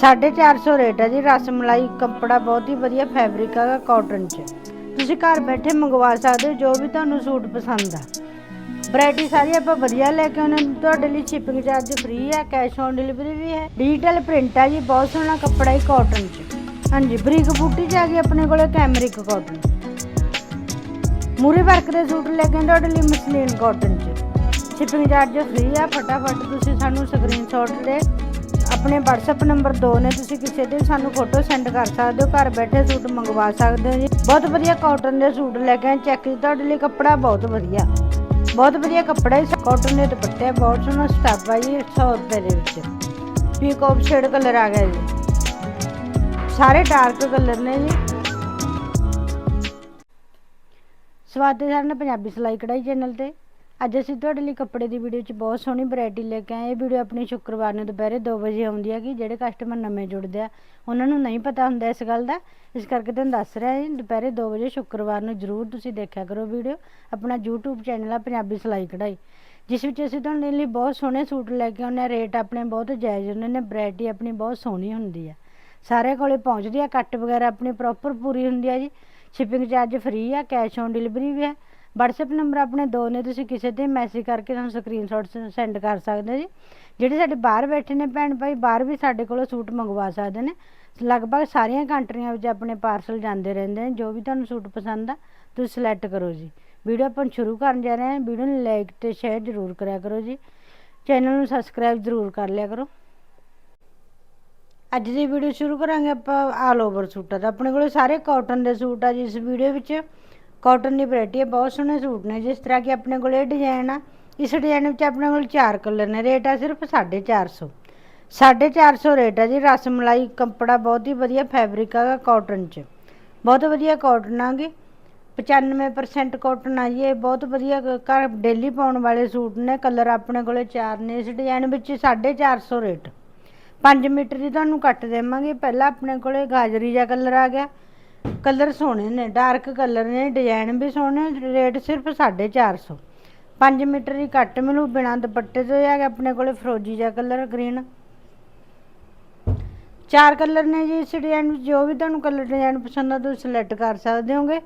450 rate ਹੈ ਜੀ, ਰਸ ਮਲਾਈ, ਕੱਪੜਾ ਬਹੁਤ ਹੀ ਵਧੀਆ ਫੈਬਰਿਕ ਹੈਗਾ ਕਾਟਨ ਚ। ਤੁਸੀਂ ਘਰ ਬੈਠੇ ਮੰਗਵਾ ਸਕਦੇ ਹੋ, ਜੋ ਵੀ ਤੁਹਾਨੂੰ ਸੂਟ ਪਸੰਦ ਆ। ਵੈਰਾਈਟੀ ਸਾਰੀ ਆਪਾਂ ਵਧੀਆ ਲੈ ਕੇ ਆਉਂਦੇ ਤੁਹਾਡੇ ਲਈ ਸ਼ਿਪਿੰਗ ਚਾਰਜ ਫ੍ਰੀ ਹੈ ਕੈਸ਼ ਔਨ ਡਿਲੀਵਰੀ ਵੀ ਹੈ। ਡਿਜੀਟਲ ਪ੍ਰਿੰਟ ਹੈ ਜੀ, ਬਹੁਤ ਸੋਹਣਾ ਕੱਪੜਾ ਹੀ ਕਾਟਨ ਚ। ਹਾਂਜੀ, ਬਰੀਕ ਬੂਟੀ ਚ ਆ ਗਈ ਆਪਣੇ ਕੋਲੇ ਕੈਮਰਿਕ ਕਾਟਨ ਮੂਰੇ ਵਰਕ ਦੇ ਸੂਟ ਲੈ ਕੇ ਤੁਹਾਡੇ ਲਈ ਮਸਲੀਨ ਕਾਟਨ ਚ। ਸ਼ਿਪਿੰਗ ਚਾਰਜ ਫ੍ਰੀ ਆ, ਫਟਾਫਟ ਤੁਸੀਂ ਸਾਨੂੰ ਸਕਰੀਨਸ਼ਾਟ ਦੇ ਆਪਣੇ WhatsApp ਨੰਬਰ ਦੋ ਨੇ, ਤੁਸੀਂ ਕਿਸੇ ਦੇ ਸਾਨੂੰ ਫੋਟੋ ਸੈਂਡ ਕਰ ਸਕਦੇ ਹੋ, ਘਰ ਬੈਠੇ ਸੂਟ ਮੰਗਵਾ ਸਕਦੇ ਹੋ ਜੀ। ਬਹੁਤ ਵਧੀਆ ਕਾਟਨ ਦੇ ਸੂਟ ਲੈ ਕੇ ਆਏ ਚੈੱਕ ਜੀ, ਤੁਹਾਡੇ ਲਈ ਕੱਪੜਾ ਬਹੁਤ ਵਧੀਆ। ਬਹੁਤ ਵਧੀਆ ਕੱਪੜਾ ਹੈ ਕਾਟਨ ਦੇ ਦੁਪੱਟੇ ਬਹੁਤ ਸੋਹਣਾ ਸਟੱਫ ਆ ਜੀ 100 ਰੁਪਏ ਦੇ ਵਿੱਚ। ਪੀਕੋਕ ਸ਼ੇਡ ਕਲਰ ਆ ਗਿਆ ਜੀ। ਸਾਰੇ ਡਾਰਕ ਕਲਰ ਨੇ ਜੀ। ਸਵਾਗਤ ਹੈ ਸਾਡਾ ਪੰਜਾਬੀ ਸਿਲਾਈ ਕਢਾਈ ਚੈਨਲ ਤੇ। ਅੱਜ ਅਸੀਂ ਤੁਹਾਡੇ ਲਈ ਕੱਪੜੇ ਦੀ ਵੀਡੀਓ 'ਚ ਬਹੁਤ ਸੋਹਣੀ ਵੈਰਾਈਟੀ ਲੈ ਕੇ ਆਏ। ਇਹ ਵੀਡੀਓ ਆਪਣੀ ਸ਼ੁੱਕਰਵਾਰ ਨੂੰ ਦੁਪਹਿਰੇ 2 ਵਜੇ ਆਉਂਦੀ ਹੈ ਕਿ ਜਿਹੜੇ ਕਸਟਮਰ ਨਵੇਂ ਜੁੜਦੇ ਆ, ਉਹਨਾਂ ਨੂੰ ਨਹੀਂ ਪਤਾ ਹੁੰਦਾ ਇਸ ਗੱਲ ਦਾ। ਇਸ ਕਰਕੇ ਤੁਹਾਨੂੰ ਦੱਸ ਰਿਹਾ ਹਾਂ ਦੁਪਹਿਰੇ 2 ਵਜੇ ਸ਼ੁੱਕਰਵਾਰ ਨੂੰ ਜਰੂਰ ਤੁਸੀਂ ਦੇਖਿਆ ਕਰੋ ਵੀਡੀਓ, ਆਪਣਾ YouTube ਚੈਨਲ ਆ, ਪੰਜਾਬੀ ਸਿਲਾਈ ਕਢਾਈ। ਜਿਸ ਵਿੱਚ ਅਸੀਂ ਤੁਹਾਡੇ ਲਈ ਬਹੁਤ ਸੋਹਣੇ ਸੂਟ ਲੈ ਕੇ ਆਉਂਦੇ ਹਾਂ ਰੇਟ ਆਪਣੇ ਬਹੁਤ ਜਾਇਜ਼ ਹੁੰਦੇ ਨੇ ਵੈਰਾਈਟੀ ਆਪਣੀ ਬਹੁਤ ਸੋਹਣੀ ਹੁੰਦੀ ਆ। ਸਾਰੇ ਕੋਲੇ ਪਹੁੰਚਦੀ ਆ, ਕੱਟ ਵਗੈਰਾ ਆਪਣੀ ਪ੍ਰੋਪਰ ਪੂਰੀ ਹੁੰਦੀ ਆ ਜੀ। ਸ਼ਿਪਿੰਗ ਚਾਰਜ ਫ੍ਰੀ ਆ ਕੈਸ਼ ਔਨ ਡਿਲੀਵਰੀ ਵੀ ਹੈ WhatsApp ਨੰਬਰ ਆਪਣੇ ਦੋ ਨੇ, ਤੁਸੀਂ ਕਿਸੇ ਤੇ ਮੈਸੇਜ ਕਰਕੇ ਸਾਨੂੰ ਸਕਰੀਨਸ਼ਾਟ ਸੈਂਡ ਕਰ ਸਕਦੇ ਹੋ ਜੀ। ਜਿਹੜੇ ਸਾਡੇ ਬਾਹਰ ਬੈਠੇ ਨੇ ਭੈਣ ਭਾਈ, ਬਾਹਰ ਵੀ ਸਾਡੇ ਕੋਲੋਂ ਸੂਟ ਮੰਗਵਾ ਸਕਦੇ ਨੇ। ਲਗਭਗ ਸਾਰੀਆਂ ਕੰਟਰੀਆਂ ਵਿੱਚ ਆਪਣੇ ਪਾਰਸਲ ਜਾਂਦੇ ਰਹਿੰਦੇ ਨੇ, ਜੋ ਵੀ ਤੁਹਾਨੂੰ ਸੂਟ ਪਸੰਦ ਆ, ਤੁਸੀਂ ਸਿਲੈਕਟ ਕਰੋ ਜੀ। ਵੀਡੀਓ ਆਪਾਂ ਸ਼ੁਰੂ ਕਰਨ ਜਾ ਰਹੇ ਹਾਂ। ਵੀਡੀਓ ਨੂੰ ਲਾਈਕ ਤੇ ਸ਼ੇਅਰ ਜ਼ਰੂਰ ਕਰਿਆ ਕਰੋ ਜੀ। ਚੈਨਲ ਨੂੰ ਸਬਸਕ੍ਰਾਈਬ ਜ਼ਰੂਰ ਕਰ ਲਿਆ ਕਰੋ। ਅੱਜ ਦੀ ਵੀਡੀਓ ਸ਼ੁਰੂ ਕਰਾਂਗੇ ਆਪਾਂ ਆਲ ਓਵਰ ਸੂਟਾਂ ਦਾ ਆਪਣੇ ਕੋਲ ਸਾਰੇ ਕਾਟਨ ਦੇ ਸੂਟ ਆ ਜੀ। ਇਸ ਵੀਡੀਓ ਵਿੱਚ ਕਾਟਨ ਦੀ ਵੈਰਾਈਟੀ ਹੈ, ਬਹੁਤ ਸੋਹਣੇ ਸੂਟ ਨੇ। ਜਿਸ ਤਰ੍ਹਾਂ ਕਿ ਆਪਣੇ ਕੋਲ ਇਹ ਡਿਜ਼ਾਈਨ ਆ, ਇਸ ਡਿਜ਼ਾਈਨ ਵਿੱਚ ਆਪਣੇ ਕੋਲ ਚਾਰ ਕਲਰ ਨੇ। ਰੇਟ ਆ ਸਿਰਫ 450 450 ਰੇਟ ਆ ਜੀ। ਰਸ ਮਲਾਈ, ਕੱਪੜਾ ਬਹੁਤ ਹੀ ਵਧੀਆ ਫੈਬਰਿਕ ਹੈਗਾ ਕਾਟਨ 'ਚ। ਬਹੁਤ ਵਧੀਆ ਕਾਟਨ ਆਗੀ 95% ਕਾਟਨ ਆ ਜੀ। ਇਹ ਬਹੁਤ ਵਧੀਆ ਘਰ ਡੇਲੀ ਪਾਉਣ ਵਾਲੇ ਸੂਟ ਨੇ। ਕਲਰ ਆਪਣੇ ਕੋਲੇ ਚਾਰ ਨੇ। ਇਸ ਡਿਜ਼ਾਈਨ ਵਿੱਚ 450 ਰੇਟ। 5 ਮੀਟਰ ਦੀ ਤੁਹਾਨੂੰ ਕੱਟ ਦੇਵਾਂਗੇ। ਪਹਿਲਾਂ ਆਪਣੇ ਕੋਲੇ ਗਾਜਰੀ ਦਾ ਕਲਰ ਆ ਗਿਆ। ਕਲਰ ਸੋਹਣੇ ਨੇ, ਡਾਰਕ ਕਲਰ ਨੇ, ਡਿਜ਼ਾਈਨ ਵੀ ਸੋਹਣੇ, ਰੇਟ ਸਿਰਫ 450 5 ਮੀਟਰ ਦੀ ਕੱਟ ਮਿਲੂ, ਬਿਨਾਂ ਦੁਪੱਟੇ ਤੋਂ ਹੈਗਾ ਆਪਣੇ ਕੋਲੇ ਫਰੋਜੀ ਜਿਹਾ ਕਲਰ, ਗ੍ਰੀਨ। ਚਾਰ ਕਲਰ ਨੇ ਜੀ ਇਸ ਡਿਜ਼ਾਈਨ ਵਿੱਚ, ਜੋ ਵੀ ਤੁਹਾਨੂੰ ਕਲਰ ਡਿਜ਼ਾਈਨ ਪਸੰਦ ਆ, ਤੁਸੀਂ ਸਿਲੈਕਟ ਕਰ ਸਕਦੇ ਹੋਗੇ।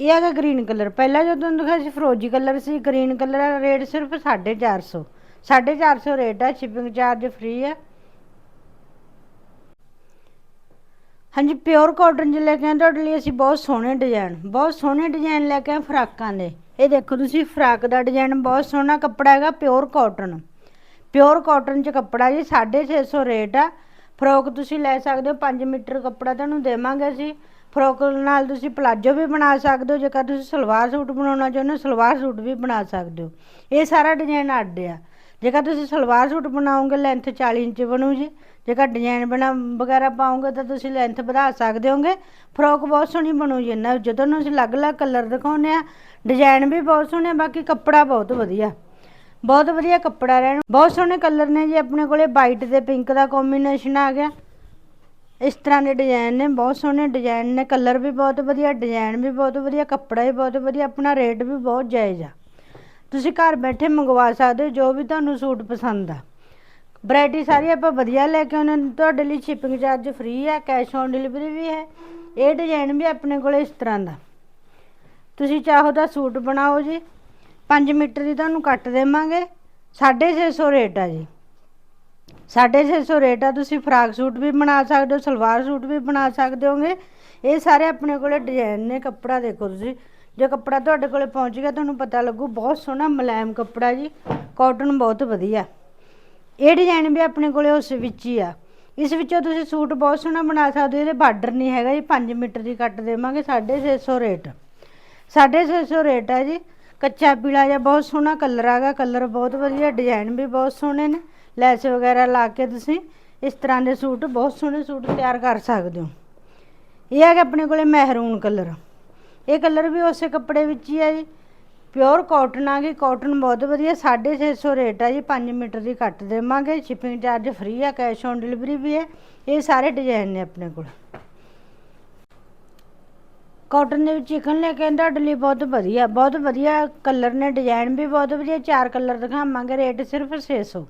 ਇਹ ਹੈਗਾ ਗ੍ਰੀਨ ਕਲਰ। ਪਹਿਲਾਂ ਜਦੋਂ ਤੁਹਾਨੂੰ ਦਿਖਾਇਆ ਸੀ ਫਰੋਜੀ ਕਲਰ ਸੀ, ਗ੍ਰੀਨ ਕਲਰ ਦਾ ਰੇਟ ਸਿਰਫ 450 450 ਰੇਟ ਆ ਸ਼ਿਪਿੰਗ ਚਾਰਜ ਫ੍ਰੀ ਆ। ਹਾਂਜੀ ਪਿਓਰ ਕਾਟਨ ਚ ਲੈ ਕੇ ਆਏ, ਤੁਹਾਡੇ ਲਈ ਅਸੀਂ ਬਹੁਤ ਸੋਹਣੇ ਡਿਜ਼ਾਈਨ ਬਹੁਤ ਸੋਹਣੇ ਡਿਜ਼ਾਈਨ ਲੈ ਕੇ ਆਏ ਫਰਾਕਾਂ ਦੇ। ਇਹ ਦੇਖੋ ਤੁਸੀਂ, ਫਰਾਕ ਦਾ ਡਿਜ਼ਾਈਨ ਬਹੁਤ ਸੋਹਣਾ ਕੱਪੜਾ ਹੈਗਾ ਪਿਓਰ ਕਾਟਨ ਪਿਓਰ ਕਾਟਨ ਚ ਕੱਪੜਾ ਜੀ 650 ਰੇਟ ਆ। ਫਰੋਕ ਤੁਸੀਂ ਲੈ ਸਕਦੇ ਹੋ 5 ਮੀਟਰ ਕੱਪੜਾ ਤੁਹਾਨੂੰ ਦੇਵਾਂਗੇ ਅਸੀਂ। ਫਰੋਕ ਨਾਲ ਤੁਸੀਂ ਪਲਾਜੋ ਵੀ ਬਣਾ ਸਕਦੇ ਹੋ, ਜੇਕਰ ਤੁਸੀਂ ਸਲਵਾਰ ਸੂਟ ਬਣਾਉਣਾ ਚਾਹੁੰਦੇ ਹੋ, ਸਲਵਾਰ ਸੂਟ ਵੀ ਬਣਾ ਸਕਦੇ ਹੋ। ਇਹ ਸਾਰਾ ਡਿਜ਼ਾਈਨ ਅੱਡ ਆ। ਜੇਕਰ ਤੁਸੀਂ ਸਲਵਾਰ ਸੂਟ ਬਣਾਓਗੇ ਲੈਂਥ 40 ਇੰਚ ਬਣੂ ਜੀ। ਜੇਕਰ ਡਿਜ਼ਾਈਨ ਬਣਾ ਵਗੈਰਾ ਪਾਉਂਗੇ ਤਾਂ ਤੁਸੀਂ ਲੈਂਥ ਵਧਾ ਸਕਦੇ ਹੋਗੇ। ਫਰੋਕ ਬਹੁਤ ਸੋਹਣੀ ਬਣੂ ਜੀ ਨਾ ਜਦੋਂ ਨੂੰ ਅਸੀਂ ਅਲੱਗ-ਅਲੱਗ ਕਲਰ ਦਿਖਾਉਂਦੇ ਆ ਡਿਜ਼ਾਈਨ ਵੀ ਬਹੁਤ ਸੋਹਣੇ ਬਾਕੀ ਕੱਪੜਾ ਬਹੁਤ ਵਧੀਆ। ਬਹੁਤ ਵਧੀਆ ਕੱਪੜਾ ਰਹਿਣ, ਬਹੁਤ ਸੋਹਣੇ ਕਲਰ ਨੇ ਜੀ, ਆਪਣੇ ਕੋਲੇ ਵਾਈਟ ਤੇ ਪਿੰਕ ਦਾ ਕੰਬੀਨੇਸ਼ਨ ਆ ਗਿਆ। ਇਸ ਤਰ੍ਹਾਂ ਦੇ ਡਿਜ਼ਾਈਨ ਨੇ, ਬਹੁਤ ਸੋਹਣੇ ਡਿਜ਼ਾਈਨ ਨੇ ਕਲਰ ਵੀ ਬਹੁਤ ਵਧੀਆ ਡਿਜ਼ਾਈਨ ਵੀ ਬਹੁਤ ਵਧੀਆ, ਕੱਪੜਾ ਵੀ ਬਹੁਤ ਵਧੀਆ, ਆਪਣਾ ਰੇਟ ਵੀ ਬਹੁਤ ਜਾਇਜ਼ ਆ। ਤੁਸੀਂ ਘਰ ਬੈਠੇ ਮੰਗਵਾ ਸਕਦੇ ਹੋ, ਜੋ ਵੀ ਤੁਹਾਨੂੰ ਸੂਟ ਪਸੰਦ ਆ। ਵੈਰਾਈਟੀ ਸਾਰੀ ਆਪਾਂ ਵਧੀਆ ਲੈ ਕੇ ਆਉਂਦੇ ਤੁਹਾਡੇ ਲਈ ਸ਼ਿਪਿੰਗ ਚਾਰਜ ਫ੍ਰੀ ਹੈ ਕੈਸ਼ ਔਨ ਡਿਲੀਵਰੀ ਵੀ ਹੈ। ਇਹ ਡਿਜ਼ਾਈਨ ਵੀ ਆਪਣੇ ਕੋਲ ਇਸ ਤਰ੍ਹਾਂ ਦਾ। ਤੁਸੀਂ ਚਾਹੋ ਤਾਂ ਸੂਟ ਬਣਾਓ ਜੀ। 5 ਮੀਟਰ ਦੀ ਤੁਹਾਨੂੰ ਕੱਟ ਦੇਵਾਂਗੇ। 650 ਰੇਟ ਆ ਜੀ। 650 ਰੇਟ ਆ, ਤੁਸੀਂ ਫਰਾਕ ਸੂਟ ਵੀ ਬਣਾ ਸਕਦੇ ਹੋ, ਸਲਵਾਰ ਸੂਟ ਵੀ ਬਣਾ ਸਕਦੇ ਹੋਗੇ। ਇਹ ਸਾਰੇ ਆਪਣੇ ਕੋਲੇ ਡਿਜ਼ਾਈਨ ਨੇ ਕੱਪੜਾ ਦੇਖੋ ਤੁਸੀਂ। ਜੇ ਕੱਪੜਾ ਤੁਹਾਡੇ ਕੋਲੇ ਪਹੁੰਚ ਗਿਆ, ਤੁਹਾਨੂੰ ਪਤਾ ਲੱਗੂ, ਬਹੁਤ ਸੋਹਣਾ ਮੁਲਾਇਮ ਕੱਪੜਾ ਜੀ। ਕਾਟਨ ਬਹੁਤ ਵਧੀਆ। ਇਹ ਡਿਜ਼ਾਈਨ ਵੀ ਆਪਣੇ ਕੋਲੇ ਉਸ ਵਿੱਚ ਹੀ ਆ। ਇਸ ਵਿੱਚੋਂ ਤੁਸੀਂ ਸੂਟ ਬਹੁਤ ਸੋਹਣਾ ਬਣਾ ਸਕਦੇ ਹੋ, ਇਹਦੇ ਬਾਰਡਰ ਨਹੀਂ ਹੈਗਾ ਜੀ 5 ਮੀਟਰ ਦੀ ਕੱਟ ਦੇਵਾਂਗੇ 650 ਰੇਟ। 650 ਰੇਟ ਹੈ ਜੀ, ਕੱਚਾ ਪੀਲਾ ਜਿਹਾ ਬਹੁਤ ਸੋਹਣਾ ਕਲਰ ਆਗਾ, ਕਲਰ ਬਹੁਤ ਵਧੀਆ ਡਿਜ਼ਾਈਨ ਵੀ ਬਹੁਤ ਸੋਹਣੇ ਨੇ। ਲੈਸ ਵਗੈਰਾ ਲਾ ਕੇ ਤੁਸੀਂ ਇਸ ਤਰ੍ਹਾਂ ਦੇ ਸੂਟ, ਬਹੁਤ ਸੋਹਣੇ ਸੂਟ ਤਿਆਰ ਕਰ ਸਕਦੇ ਹੋ। ਇਹ ਹੈਗਾ ਆਪਣੇ ਕੋਲੇ ਮਹਿਰੂਨ ਕਲਰ। ਇਹ ਕਲਰ ਵੀ ਉਸੇ ਕੱਪੜੇ ਵਿੱਚ ਹੀ ਆ ਜੀ। ਪਿਓਰ ਕਾਟਨ ਆ ਗਈ, ਕਾਟਨ ਬਹੁਤ ਵਧੀਆ 650 ਰੇਟ ਆ ਜੀ 5 ਮੀਟਰ ਦੀ ਕੱਟ ਦੇਵਾਂਗੇ ਸ਼ਿਪਿੰਗ ਚਾਰਜ ਫ੍ਰੀ ਆ ਕੈਸ਼ ਔਨ ਡਿਲੀਵਰੀ ਵੀ ਹੈ, ਇਹ ਸਾਰੇ ਡਿਜ਼ਾਈਨ ਨੇ ਆਪਣੇ ਕੋਲ। ਕਾਟਨ ਦੇ ਵਿੱਚ ਚਿਕਨ ਲੈ ਕੇ ਆਂਦਾ ਤੁਹਾਡੇ ਲਈ ਬਹੁਤ ਵਧੀਆ ਬਹੁਤ ਵਧੀਆ ਕਲਰ ਨੇ ਡਿਜ਼ਾਈਨ ਵੀ ਬਹੁਤ ਵਧੀਆ, ਚਾਰ ਕਲਰ ਦਿਖਾਵਾਂਗੇ, ਰੇਟ ਸਿਰਫ 600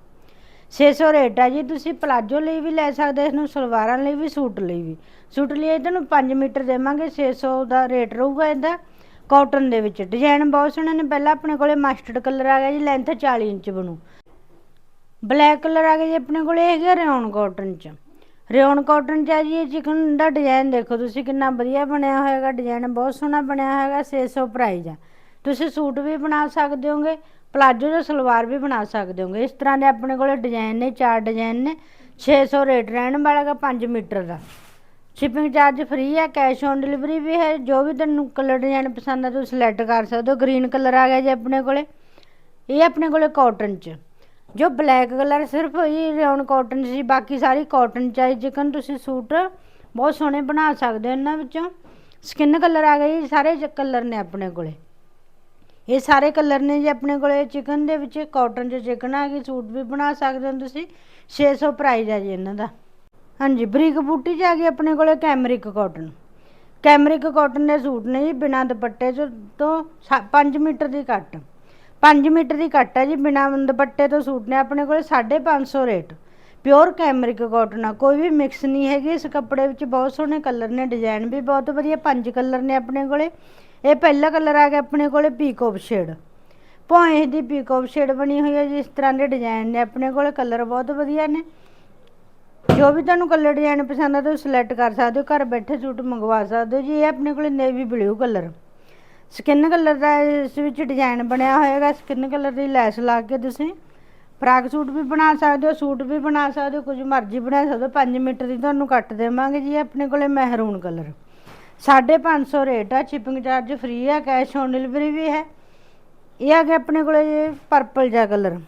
600 ਰੇਟ ਆ ਜੀ, ਤੁਸੀਂ ਪਲਾਜੋ ਲਈ ਵੀ ਲੈ ਸਕਦੇ ਹੋ, ਇਸ ਨੂੰ ਸਲਵਾਰਾਂ ਲਈ ਵੀ, ਸੂਟ ਲਈ ਵੀ। ਸੂਟ ਲਈ ਇਹਦੇ ਨੂੰ 5 ਮੀਟਰ ਦੇਵਾਂਗੇ 600 ਦਾ ਰੇਟ ਰਹੂਗਾ ਇਹਦਾ। ਕਾਟਨ ਦੇ ਵਿੱਚ। ਡਿਜ਼ਾਈਨ ਬਹੁਤ ਸੋਹਣੇ ਨੇ। ਪਹਿਲਾਂ ਆਪਣੇ ਕੋਲੇ ਮਸਟਰਡ ਕਲਰ ਆ ਗਿਆ ਜੀ ਲੈਂਥ 40 ਇੰਚ ਬਣੂ। ਬਲੈਕ ਕਲਰ ਆ ਗਿਆ ਜੀ ਆਪਣੇ ਕੋਲੇ, ਇਹ ਹੈਗਾ ਰਿਓਨ ਕਾਟਨ ਚ। ਰਿਓਨ ਕਾਟਨ ਚ ਆ ਜੀ, ਇਹ ਚਿਕਨ ਦਾ ਡਿਜ਼ਾਈਨ ਦੇਖੋ ਤੁਸੀਂ, ਕਿੰਨਾ ਵਧੀਆ ਬਣਿਆ ਹੋਏਗਾ। ਡਿਜ਼ਾਈਨ ਬਹੁਤ ਸੋਹਣਾ ਬਣਿਆ ਹੋਏਗਾ 600 ਪ੍ਰਾਈਜ਼ ਆ। ਤੁਸੀਂ ਸੂਟ ਵੀ ਬਣਾ ਸਕਦੇ ਹੋਗੇ ਪਲਾਜੋ ਜਾਂ ਸਲਵਾਰ ਵੀ ਬਣਾ ਸਕਦੇ ਹੋਗੇ। ਇਸ ਤਰ੍ਹਾਂ ਦੇ ਆਪਣੇ ਕੋਲੇ ਡਿਜ਼ਾਈਨ ਨੇ, ਚਾਰ ਡਿਜ਼ਾਈਨ ਨੇ। 600 ਰੇਟ ਰਹਿਣ ਵਾਲਾ ਗਾ 5 ਮੀਟਰ ਦਾ। ਸ਼ਿਪਿੰਗ ਚਾਰਜ ਫ੍ਰੀ ਹੈ ਕੈਸ਼ ਔਨ ਡਿਲੀਵਰੀ ਵੀ ਹੈ, ਜੋ ਵੀ ਤੁਹਾਨੂੰ ਕਲਰ ਡਿਜ਼ਾਈਨ ਪਸੰਦ ਆ ਤੁਸੀਂ ਸਿਲੈਕਟ ਕਰ ਸਕਦੇ ਹੋ। ਗ੍ਰੀਨ ਕਲਰ ਆ ਗਿਆ ਜੀ ਆਪਣੇ ਕੋਲੇ। ਇਹ ਆਪਣੇ ਕੋਲੇ ਕਾਟਨ ਚ। ਜੋ ਬਲੈਕ ਕਲਰ ਸਿਰਫ ਇਹ ਰਿਓਨ ਕਾਟਨ ਸੀ, ਬਾਕੀ ਸਾਰੀ ਕਾਟਨ ਚ ਆਈ ਚਿਕਨ ਤੁਸੀਂ ਸੂਟ ਬਹੁਤ ਸੋਹਣੇ ਬਣਾ ਸਕਦੇ ਹੋ ਇਹਨਾਂ ਵਿੱਚੋਂ। ਸਕਿਨ ਕਲਰ ਆ ਗਿਆ ਜੀ ਸਾਰੇ ਕਲਰ ਨੇ ਆਪਣੇ ਕੋਲੇ। ਇਹ ਸਾਰੇ ਕਲਰ ਨੇ ਜੀ ਆਪਣੇ ਕੋਲੇ। ਚਿਕਨ ਦੇ ਵਿੱਚ ਕਾਟਨ ਚ ਚਿਕਨ ਆ ਗਈ, ਸੂਟ ਵੀ ਬਣਾ ਸਕਦੇ ਹੋ ਤੁਸੀਂ। 600 ਪ੍ਰਾਈਸ ਆ ਜੀ ਇਹਨਾਂ ਦਾ। ਹਾਂਜੀ, ਬਰੀਕ ਬੂਟੀ ਚ ਆ ਗਈ ਆਪਣੇ ਕੋਲੇ ਕੈਮਰਿਕ ਕਾਟਨ ਕੈਮਰਿਕ ਕਾਟਨ ਦੇ ਸੂਟ ਨੇ ਜੀ, ਬਿਨਾਂ ਦੁਪੱਟੇ ਚ ਤੋਂ 5 ਮੀਟਰ ਦੀ ਕੱਟ 5 ਮੀਟਰ ਦੀ ਕੱਟ ਹੈ ਜੀ, ਬਿਨਾਂ ਦੁਪੱਟੇ ਤੋਂ ਸੂਟ ਨੇ ਆਪਣੇ ਕੋਲੇ 550 ਰੇਟ। ਪਿਓਰ ਕੈਮਰਿਕ ਕਾਟਨ ਆ, ਕੋਈ ਵੀ ਮਿਕਸ ਨਹੀਂ ਹੈਗੀ, ਇਸ ਕੱਪੜੇ ਵਿੱਚ ਬਹੁਤ ਸੋਹਣੇ ਕਲਰ ਨੇ ਡਿਜ਼ਾਈਨ ਵੀ ਬਹੁਤ ਵਧੀਆ, ਪੰਜ ਕਲਰ ਨੇ ਆਪਣੇ ਕੋਲੇ। ਇਹ ਪਹਿਲਾ ਕਲਰ ਆ ਗਿਆ ਆਪਣੇ ਕੋਲੇ ਪੀਕੋਪ ਸ਼ੇਡ ਭੌਂਏ ਦੀ ਪੀਕੋਪ ਸ਼ੇਡ ਬਣੀ ਹੋਈ ਹੈ ਜੀ, ਇਸ ਤਰ੍ਹਾਂ ਦੇ ਡਿਜ਼ਾਈਨ ਨੇ ਆਪਣੇ ਕੋਲੇ ਕਲਰ ਬਹੁਤ ਵਧੀਆ ਨੇ। ਜੋ ਵੀ ਤੁਹਾਨੂੰ ਕਲਰ ਡਿਜ਼ਾਈਨ ਪਸੰਦ ਆ, ਤੁਸੀਂ ਸਿਲੈਕਟ ਕਰ ਸਕਦੇ ਹੋ। ਘਰ ਬੈਠੇ ਸੂਟ ਮੰਗਵਾ ਸਕਦੇ ਹੋ ਜੀ। ਇਹ ਆਪਣੇ ਕੋਲ navy blue colour skin colour ਦਾ ਇਸ ਵਿੱਚ ਡਿਜ਼ਾਈਨ ਬਣਿਆ ਹੋਏਗਾ। ਸਕਿਨ ਕਲਰ ਦੀ ਲੈਸ ਲਾ ਕੇ ਤੁਸੀਂ ਫਰਾਕ ਸੂਟ ਵੀ ਬਣਾ ਸਕਦੇ ਹੋ ਸੂਟ ਵੀ ਬਣਾ ਸਕਦੇ ਹੋ। ਕੁਝ ਮਰਜ਼ੀ ਬਣਾ ਸਕਦੇ ਹੋ। 5 ਮੀਟਰ ਦੀ ਤੁਹਾਨੂੰ ਕੱਟ ਦੇਵਾਂਗੇ ਜੀ। ਇਹ ਆਪਣੇ ਕੋਲੇ ਮਹਿਰੂਨ ਕਲਰ 550 ਰੇਟ ਆ। ਸ਼ਿਪਿੰਗ ਚਾਰਜ ਫ੍ਰੀ ਆ। ਕੈਸ਼ ਔਨ ਡਿਲੀਵਰੀ ਵੀ ਹੈ। ਇਹ ਆ ਗਿਆ ਆਪਣੇ ਕੋਲੇ ਜੀ ਪਰਪਲ ਜਿਹਾ ਕਲਰ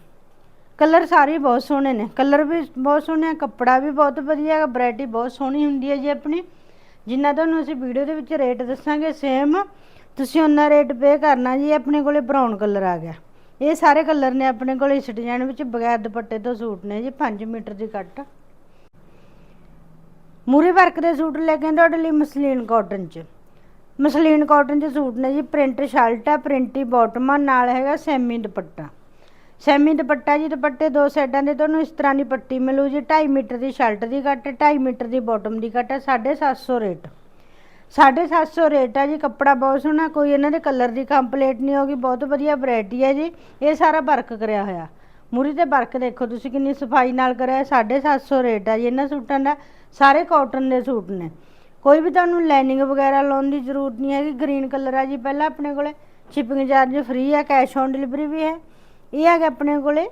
ਕਲਰ ਸਾਰੇ ਬਹੁਤ ਸੋਹਣੇ ਨੇ। ਕਲਰ ਵੀ ਬਹੁਤ ਸੋਹਣੇ ਆ, ਕੱਪੜਾ ਵੀ ਬਹੁਤ ਵਧੀਆ ਹੈ ਵੈਰਾਈਟੀ ਬਹੁਤ ਸੋਹਣੀ ਹੁੰਦੀ ਹੈ ਜੀ ਆਪਣੀ। ਜਿੰਨਾ ਤੁਹਾਨੂੰ ਅਸੀਂ ਵੀਡੀਓ ਦੇ ਵਿੱਚ ਰੇਟ ਦੱਸਾਂਗੇ ਸੇਮ ਤੁਸੀਂ ਉਹਨਾਂ ਰੇਟ ਪੇ ਕਰਨਾ ਜੀ ਆਪਣੇ ਕੋਲੇ ਬਰਾਊਨ ਕਲਰ ਆ ਗਿਆ। ਇਹ ਸਾਰੇ ਕਲਰ ਨੇ ਆਪਣੇ ਕੋਲੇ, ਇਸ ਡਿਜ਼ਾਈਨ ਵਿੱਚ ਬਗੈਰ ਦੁਪੱਟੇ ਤੋਂ ਸੂਟ ਨੇ ਜੀ 5 ਮੀਟਰ ਦੀ ਕੱਟ। ਮੂਰੇ ਵਰਕ ਦੇ ਸੂਟ ਲੈ ਕੇ ਤੁਹਾਡੇ ਲਈ ਮਸਲੀਨ ਕਾਟਨ ਚ। ਮਸਲੀਨ ਕਾਟਨ ਚ ਸੂਟ ਨੇ ਜੀ ਪ੍ਰਿੰਟ ਸ਼ਰਟ ਆ ਪ੍ਰਿੰਟੀ ਬਾਟਮ ਆ, ਨਾਲ ਹੈਗਾ ਸੈਮੀ ਦੁਪੱਟਾ। ਸੈਮੀ ਦੁਪੱਟਾ ਜੀ, ਦੁਪੱਟੇ ਦੋ ਸਾਈਡਾਂ ਦੇ, ਤੁਹਾਨੂੰ ਇਸ ਤਰ੍ਹਾਂ ਦੀ ਪੱਟੀ ਮਿਲੂ ਜੀ। 2.5 ਮੀਟਰ ਦੀ ਸ਼ਰਟ ਦੀ ਕੱਟ 2.5 ਮੀਟਰ ਦੀ ਬਾਟਮ ਦੀ ਕੱਟ 750 ਰੇਟ। 750 ਰੇਟ ਆ ਜੀ, ਕੱਪੜਾ ਬਹੁਤ ਸੋਹਣਾ, ਕੋਈ ਇਹਨਾਂ ਦੇ ਕਲਰ ਦੀ ਕੰਪਲੀਟ ਨਹੀਂ ਹੋਗੀ, ਬਹੁਤ ਵਧੀਆ ਵੈਰਾਈਟੀ ਹੈ ਜੀ। ਇਹ ਸਾਰਾ ਵਰਕ ਕਰਿਆ ਹੋਇਆ। ਮੂਰੀ ਤੇ ਵਰਕ ਦੇਖੋ ਤੁਸੀਂ ਕਿੰਨੀ ਸਫ਼ਾਈ ਨਾਲ ਕਰਿਆ 750 ਰੇਟ ਆ ਜੀ, ਇਹਨਾਂ ਸੂਟਾਂ ਦਾ। ਸਾਰੇ ਕਾਟਨ ਦੇ ਸੂਟ ਨੇ। ਕੋਈ ਵੀ ਤੁਹਾਨੂੰ ਲਾਈਨਿੰਗ ਵਗੈਰਾ ਲਾਉਣ ਦੀ ਜ਼ਰੂਰਤ ਨਹੀਂ ਹੈਗੀ ਗ੍ਰੀਨ ਕਲਰ ਆ ਜੀ, ਪਹਿਲਾਂ ਆਪਣੇ ਕੋਲੇ। ਸ਼ਿਪਿੰਗ ਚਾਰਜ ਫ੍ਰੀ ਆ ਕੈਸ਼ ਔਨ ਡਿਲੀਵਰੀ ਵੀ ਹੈ। ਇਹ ਹੈਗਾ ਆਪਣੇ ਕੋਲੇ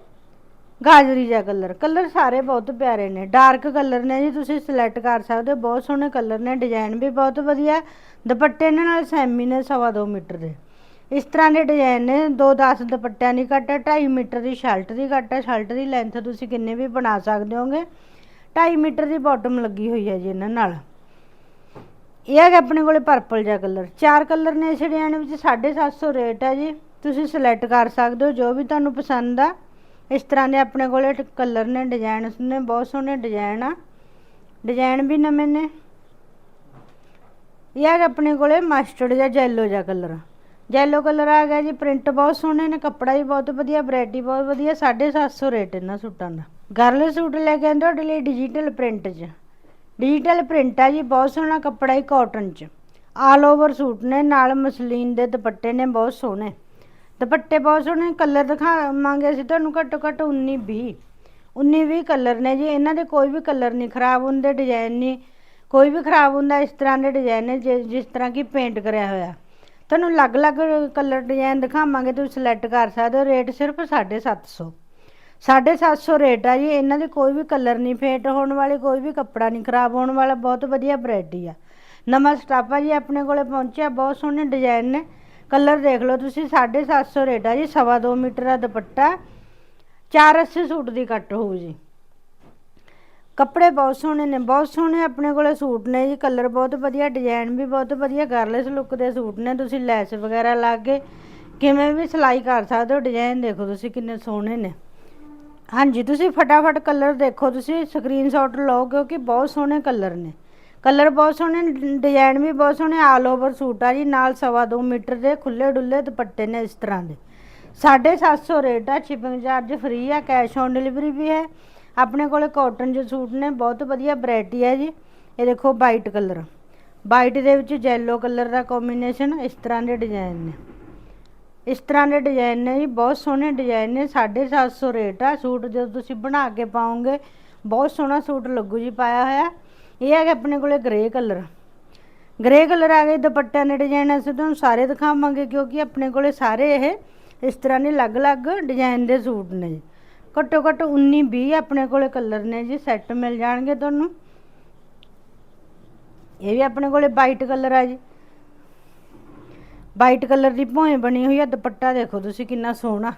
ਗਾਜਰੀ ਜਿਹਾ ਕਲਰ। ਕਲਰ ਸਾਰੇ ਬਹੁਤ ਪਿਆਰੇ ਨੇ। ਡਾਰਕ ਕਲਰ ਨੇ ਜੀ, ਤੁਸੀਂ ਸਿਲੈਕਟ ਕਰ ਸਕਦੇ ਹੋ। ਬਹੁਤ ਸੋਹਣੇ ਕਲਰ ਨੇ। ਡਿਜ਼ਾਈਨ ਵੀ ਬਹੁਤ ਵਧੀਆ। ਦੁਪੱਟੇ ਇਹਨਾਂ ਨਾਲ ਸੈਮੀ ਨੇ ਸਵਾ ਦੋ ਮੀਟਰ ਦੇ। ਇਸ ਤਰ੍ਹਾਂ ਦੇ ਡਿਜ਼ਾਈਨ ਨੇ। 2-10 ਦੁਪੱਟਿਆਂ ਦੀ ਕੱਟ 2.5 ਮੀਟਰ ਦੀ ਸ਼ਰਟ ਦੀ ਕੱਟ ਹੈ। ਸ਼ਰਟ ਦੀ ਲੈਂਥ ਤੁਸੀਂ ਕਿੰਨੇ ਵੀ ਬਣਾ ਸਕਦੇ ਹੋਗੇ 2.5 ਮੀਟਰ ਦੀ ਬਾਟਮ ਲੱਗੀ ਹੋਈ ਹੈ ਜੀ ਇਹਨਾਂ ਨਾਲ। ਇਹ ਹੈਗਾ ਆਪਣੇ ਕੋਲੇ ਪਰਪਲ ਜਿਹਾ ਕਲਰ। ਚਾਰ ਕਲਰ ਨੇ ਇਸ ਡਿਜ਼ਾਈਨ ਵਿੱਚ। 750 ਰੇਟ ਹੈ ਜੀ। ਤੁਸੀਂ ਸਿਲੈਕਟ ਕਰ ਸਕਦੇ ਹੋ, ਜੋ ਵੀ ਤੁਹਾਨੂੰ ਪਸੰਦ ਆ। ਇਸ ਤਰ੍ਹਾਂ ਦੇ ਆਪਣੇ ਕੋਲੇ ਕਲਰ ਨੇ ਡਿਜ਼ਾਈਨ ਨੇ, ਬਹੁਤ ਸੋਹਣੇ ਡਿਜ਼ਾਈਨ ਆ। ਡਿਜ਼ਾਈਨ ਵੀ ਨਵੇਂ ਨੇ। ਇਹ ਹੈਗਾ ਆਪਣੇ ਕੋਲੇ ਮਸਟਰਡ ਜਾਂ ਜੈਲੋ ਜਾਂ ਕਲਰ ਜੈਲੋ ਕਲਰ ਆ ਗਿਆ ਜੀ ਪ੍ਰਿੰਟ ਬਹੁਤ ਸੋਹਣੇ ਨੇ, ਕੱਪੜਾ ਵੀ ਬਹੁਤ ਵਧੀਆ ਵੈਰਾਈਟੀ ਬਹੁਤ ਵਧੀਆ 750 ਰੇਟ ਇਹਨਾਂ ਸੂਟਾਂ ਦਾ। ਗਰਲ ਸੂਟ ਲੈ ਕੇ ਆਂਦੇ ਤੁਹਾਡੇ ਲਈ ਡਿਜੀਟਲ ਪ੍ਰਿੰਟ 'ਚ। ਡਿਜੀਟਲ ਪ੍ਰਿੰਟ ਆ ਜੀ, ਬਹੁਤ ਸੋਹਣਾ ਕੱਪੜਾ ਹੀ ਕਾਟਨ 'ਚ। ਆਲ ਓਵਰ ਸੂਟ ਨੇ, ਨਾਲ ਮਸਲੀਨ ਦੇ ਦੁਪੱਟੇ ਨੇ, ਬਹੁਤ ਸੋਹਣੇ। ਦੁਪੱਟੇ ਬਹੁਤ ਸੋਹਣੇ ਕਲਰ ਦਿਖਾਵਾਂਗੇ ਅਸੀਂ ਤੁਹਾਨੂੰ ਘੱਟੋ ਘੱਟ 19 20 19 20 ਕਲਰ ਨੇ ਜੀ, ਇਹਨਾਂ ਦੇ ਕੋਈ ਵੀ ਕਲਰ ਨਹੀਂ, ਖਰਾਬ ਹੁੰਦੇ ਡਿਜ਼ਾਈਨ ਨਹੀਂ, ਕੋਈ ਵੀ ਖਰਾਬ ਹੁੰਦਾ, ਇਸ ਤਰ੍ਹਾਂ ਦੇ ਡਿਜ਼ਾਈਨ ਨੇ ਜਿ- ਜਿਸ ਤਰ੍ਹਾਂ ਕਿ ਪੇਂਟ ਕਰਿਆ ਹੋਇਆ। ਤੁਹਾਨੂੰ ਅਲੱਗ-ਅਲੱਗ ਕਲਰ ਡਿਜ਼ਾਈਨ ਦਿਖਾਵਾਂਗੇ, ਤੁਸੀਂ ਸਿਲੈਕਟ ਕਰ ਸਕਦੇ ਹੋ ਰੇਟ ਸਿਰਫ 750 750 ਰੇਟ ਆ ਜੀ, ਇਹਨਾਂ ਦੇ ਕੋਈ ਵੀ ਕਲਰ ਨਹੀਂ ਫੇਟ ਹੋਣ ਵਾਲੇ, ਕੋਈ ਵੀ ਕੱਪੜਾ ਨਹੀਂ, ਖਰਾਬ ਹੋਣ ਵਾਲਾ, ਬਹੁਤ ਵਧੀਆ ਵੈਰਾਈਟੀ ਆ। ਨਵਾਂ ਸਟਾਫ ਆ ਜੀ, ਆਪਣੇ ਕੋਲੇ ਪਹੁੰਚਿਆ, ਬਹੁਤ ਸੋਹਣੇ ਡਿਜ਼ਾਈਨ ਨੇ। ਕਲਰ ਦੇਖ ਲਓ ਤੁਸੀਂ 750 ਰੇਟ ਆ ਜੀ, ਸਵਾ ਦੋ ਮੀਟਰ ਦਾ ਦੁਪੱਟਾ। 480 ਸੂਟ ਦੀ ਕੱਟ ਹੋਊ ਜੀ। ਕੱਪੜੇ ਬਹੁਤ ਸੋਹਣੇ ਨੇ, ਬਹੁਤ ਸੋਹਣੇ ਆਪਣੇ ਕੋਲੇ ਸੂਟ ਨੇ ਜੀ, ਕਲਰ ਬਹੁਤ ਵਧੀਆ, ਡਿਜ਼ਾਈਨ ਵੀ ਬਹੁਤ ਵਧੀਆ, ਗਰਲੈਸ ਲੁੱਕ ਦੇ ਸੂਟ ਨੇ, ਤੁਸੀਂ ਲੈਸ ਵਗੈਰਾ ਲਾ ਕੇ ਕਿਵੇਂ ਵੀ ਸਿਲਾਈ ਕਰ ਸਕਦੇ ਹੋ, ਡਿਜ਼ਾਈਨ ਦੇਖੋ ਤੁਸੀਂ ਕਿੰਨੇ ਸੋਹਣੇ ਨੇ। ਹਾਂਜੀ, ਤੁਸੀਂ ਫਟਾਫਟ ਕਲਰ ਦੇਖੋ, ਤੁਸੀਂ ਸਕਰੀਨਸ਼ਾਟ ਲਓ ਕਿਉਂਕਿ ਬਹੁਤ ਸੋਹਣੇ ਕਲਰ ਨੇ। ਕਲਰ ਬਹੁਤ ਸੋਹਣੇ, ਡਿਜ਼ਾਈਨ ਵੀ ਬਹੁਤ ਸੋਹਣੇ ਆਲ ਓਵਰ ਸੂਟ ਆ ਜੀ, ਨਾਲ ਸਵਾ ਦੋ ਮੀਟਰ ਦੇ ਖੁੱਲੇ ਡੁੱਲੇ ਦੁਪੱਟੇ ਨੇ ਇਸ ਤਰ੍ਹਾਂ ਦੇ। 750 ਰੇਟ ਆ ਸ਼ਿਪਿੰਗ ਚਾਰਜ ਫ੍ਰੀ ਆ ਕੈਸ਼ ਔਨ ਡਿਲੀਵਰੀ ਵੀ ਹੈ। ਆਪਣੇ ਕੋਲੇ ਕਾਟਨ ਦੇ ਸੂਟ ਨੇ, ਬਹੁਤ ਵਧੀਆ ਵੈਰਾਈਟੀ ਹੈ ਜੀ। ਇਹ ਦੇਖੋ ਵਾਈਟ ਕਲਰ ਵਾਈਟ ਦੇ ਵਿੱਚ ਯੈਲੋ ਕਲਰ ਦਾ ਕੰਬੀਨੇਸ਼ਨ ਇਸ ਤਰ੍ਹਾਂ ਦੇ ਡਿਜ਼ਾਈਨ ਨੇ। ਇਸ ਤਰ੍ਹਾਂ ਦੇ ਡਿਜ਼ਾਈਨ ਨੇ ਜੀ, ਬਹੁਤ ਸੋਹਣੇ ਡਿਜ਼ਾਈਨ ਨੇ 750 ਰੇਟ ਆ। ਸੂਟ ਜਦੋਂ ਤੁਸੀਂ ਬਣਾ ਕੇ ਪਾਓਗੇ, ਬਹੁਤ ਸੋਹਣਾ ਸੂਟ ਲੱਗੂ ਜੀ, ਪਾਇਆ ਹੋਇਆ। ਇਹ ਹੈਗਾ ਆਪਣੇ ਕੋਲੇ ਗ੍ਰੇ ਕਲਰ ਗ੍ਰੇ ਕਲਰ ਆ ਗਏ, ਦੁਪੱਟਿਆਂ ਦੇ ਡਿਜ਼ਾਈਨ ਅਸੀਂ ਤੁਹਾਨੂੰ ਸਾਰੇ ਦਿਖਾਵਾਂਗੇ, ਕਿਉਂਕਿ ਆਪਣੇ ਕੋਲੇ ਸਾਰੇ ਇਹ ਇਸ ਤਰ੍ਹਾਂ ਦੇ ਅਲੱਗ-ਅਲੱਗ ਡਿਜ਼ਾਈਨ ਦੇ ਸੂਟ ਨੇ ਜੀ। ਘੱਟੋ ਘੱਟ 19 20 ਆਪਣੇ ਕੋਲੇ ਕਲਰ ਨੇ ਜੀ ਸੈੱਟ ਮਿਲ ਜਾਣਗੇ ਤੁਹਾਨੂੰ। ਇਹ ਵੀ ਆਪਣੇ ਕੋਲੇ ਵਾਈਟ ਕਲਰ ਆ ਜੀ। ਵਾਈਟ ਕਲਰ ਦੀ ਭੋਏ ਬਣੀ ਹੋਈ ਆ, ਦੁਪੱਟਾ ਦੇਖੋ ਤੁਸੀਂ ਕਿੰਨਾ ਸੋਹਣਾ।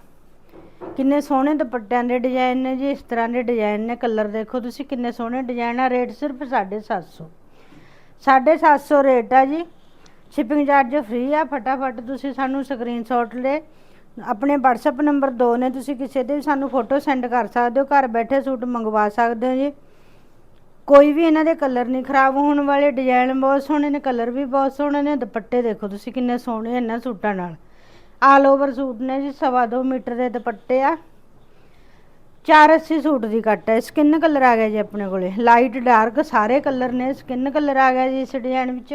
ਕਿੰਨੇ ਸੋਹਣੇ ਦੁਪੱਟਿਆਂ ਦੇ ਡਿਜ਼ਾਈਨ ਨੇ ਜੀ, ਇਸ ਤਰ੍ਹਾਂ ਦੇ ਡਿਜ਼ਾਈਨ ਨੇ ਕਲਰ ਦੇਖੋ ਤੁਸੀਂ ਕਿੰਨੇ ਸੋਹਣੇ ਡਿਜ਼ਾਈਨ ਆ, ਰੇਟ ਸਿਰਫ 750 750 ਰੇਟ ਆ ਜੀ। ਸ਼ਿਪਿੰਗ ਚਾਰਜ ਫ੍ਰੀ ਆ, ਫਟਾਫਟ ਤੁਸੀਂ ਸਾਨੂੰ ਸਕਰੀਨਸ਼ਾਟ ਲੈ। ਆਪਣੇ WhatsApp ਨੰਬਰ ਦੋ ਨੇ, ਤੁਸੀਂ ਕਿਸੇ ਦੇ ਵੀ ਸਾਨੂੰ ਫੋਟੋ ਸੈਂਡ ਕਰ ਸਕਦੇ ਹੋ, ਘਰ ਬੈਠੇ ਸੂਟ ਮੰਗਵਾ ਸਕਦੇ ਹੋ ਜੀ। ਕੋਈ ਵੀ ਇਹਨਾਂ ਦੇ ਕਲਰ ਨਹੀਂ ਖਰਾਬ ਹੋਣ ਵਾਲੇ, ਡਿਜ਼ਾਈਨ ਬਹੁਤ ਸੋਹਣੇ ਨੇ, ਕਲਰ ਵੀ ਬਹੁਤ ਸੋਹਣੇ ਨੇ, ਦੁਪੱਟੇ ਦੇਖੋ ਤੁਸੀਂ ਕਿੰਨੇ ਸੋਹਣੇ ਇਹਨਾਂ ਸੂਟਾਂ ਨਾਲ। ਆਲ ਓਵਰ ਸੂਟ ਨੇ ਜੀ, ਸਵਾ ਦੋ ਮੀਟਰ ਦੇ ਦੁਪੱਟੇ ਆ। 480 ਸੂਟ ਦੀ ਕੱਟ ਹੈ ਸਕਿਨ ਕਲਰ ਆ ਗਿਆ ਜੀ ਆਪਣੇ ਕੋਲੇ। ਲਾਈਟ ਡਾਰਕ ਸਾਰੇ ਕਲਰ ਨੇ ਸਕਿਨ ਕਲਰ ਆ ਗਿਆ ਜੀ ਇਸ ਡਿਜ਼ਾਈਨ ਵਿੱਚ।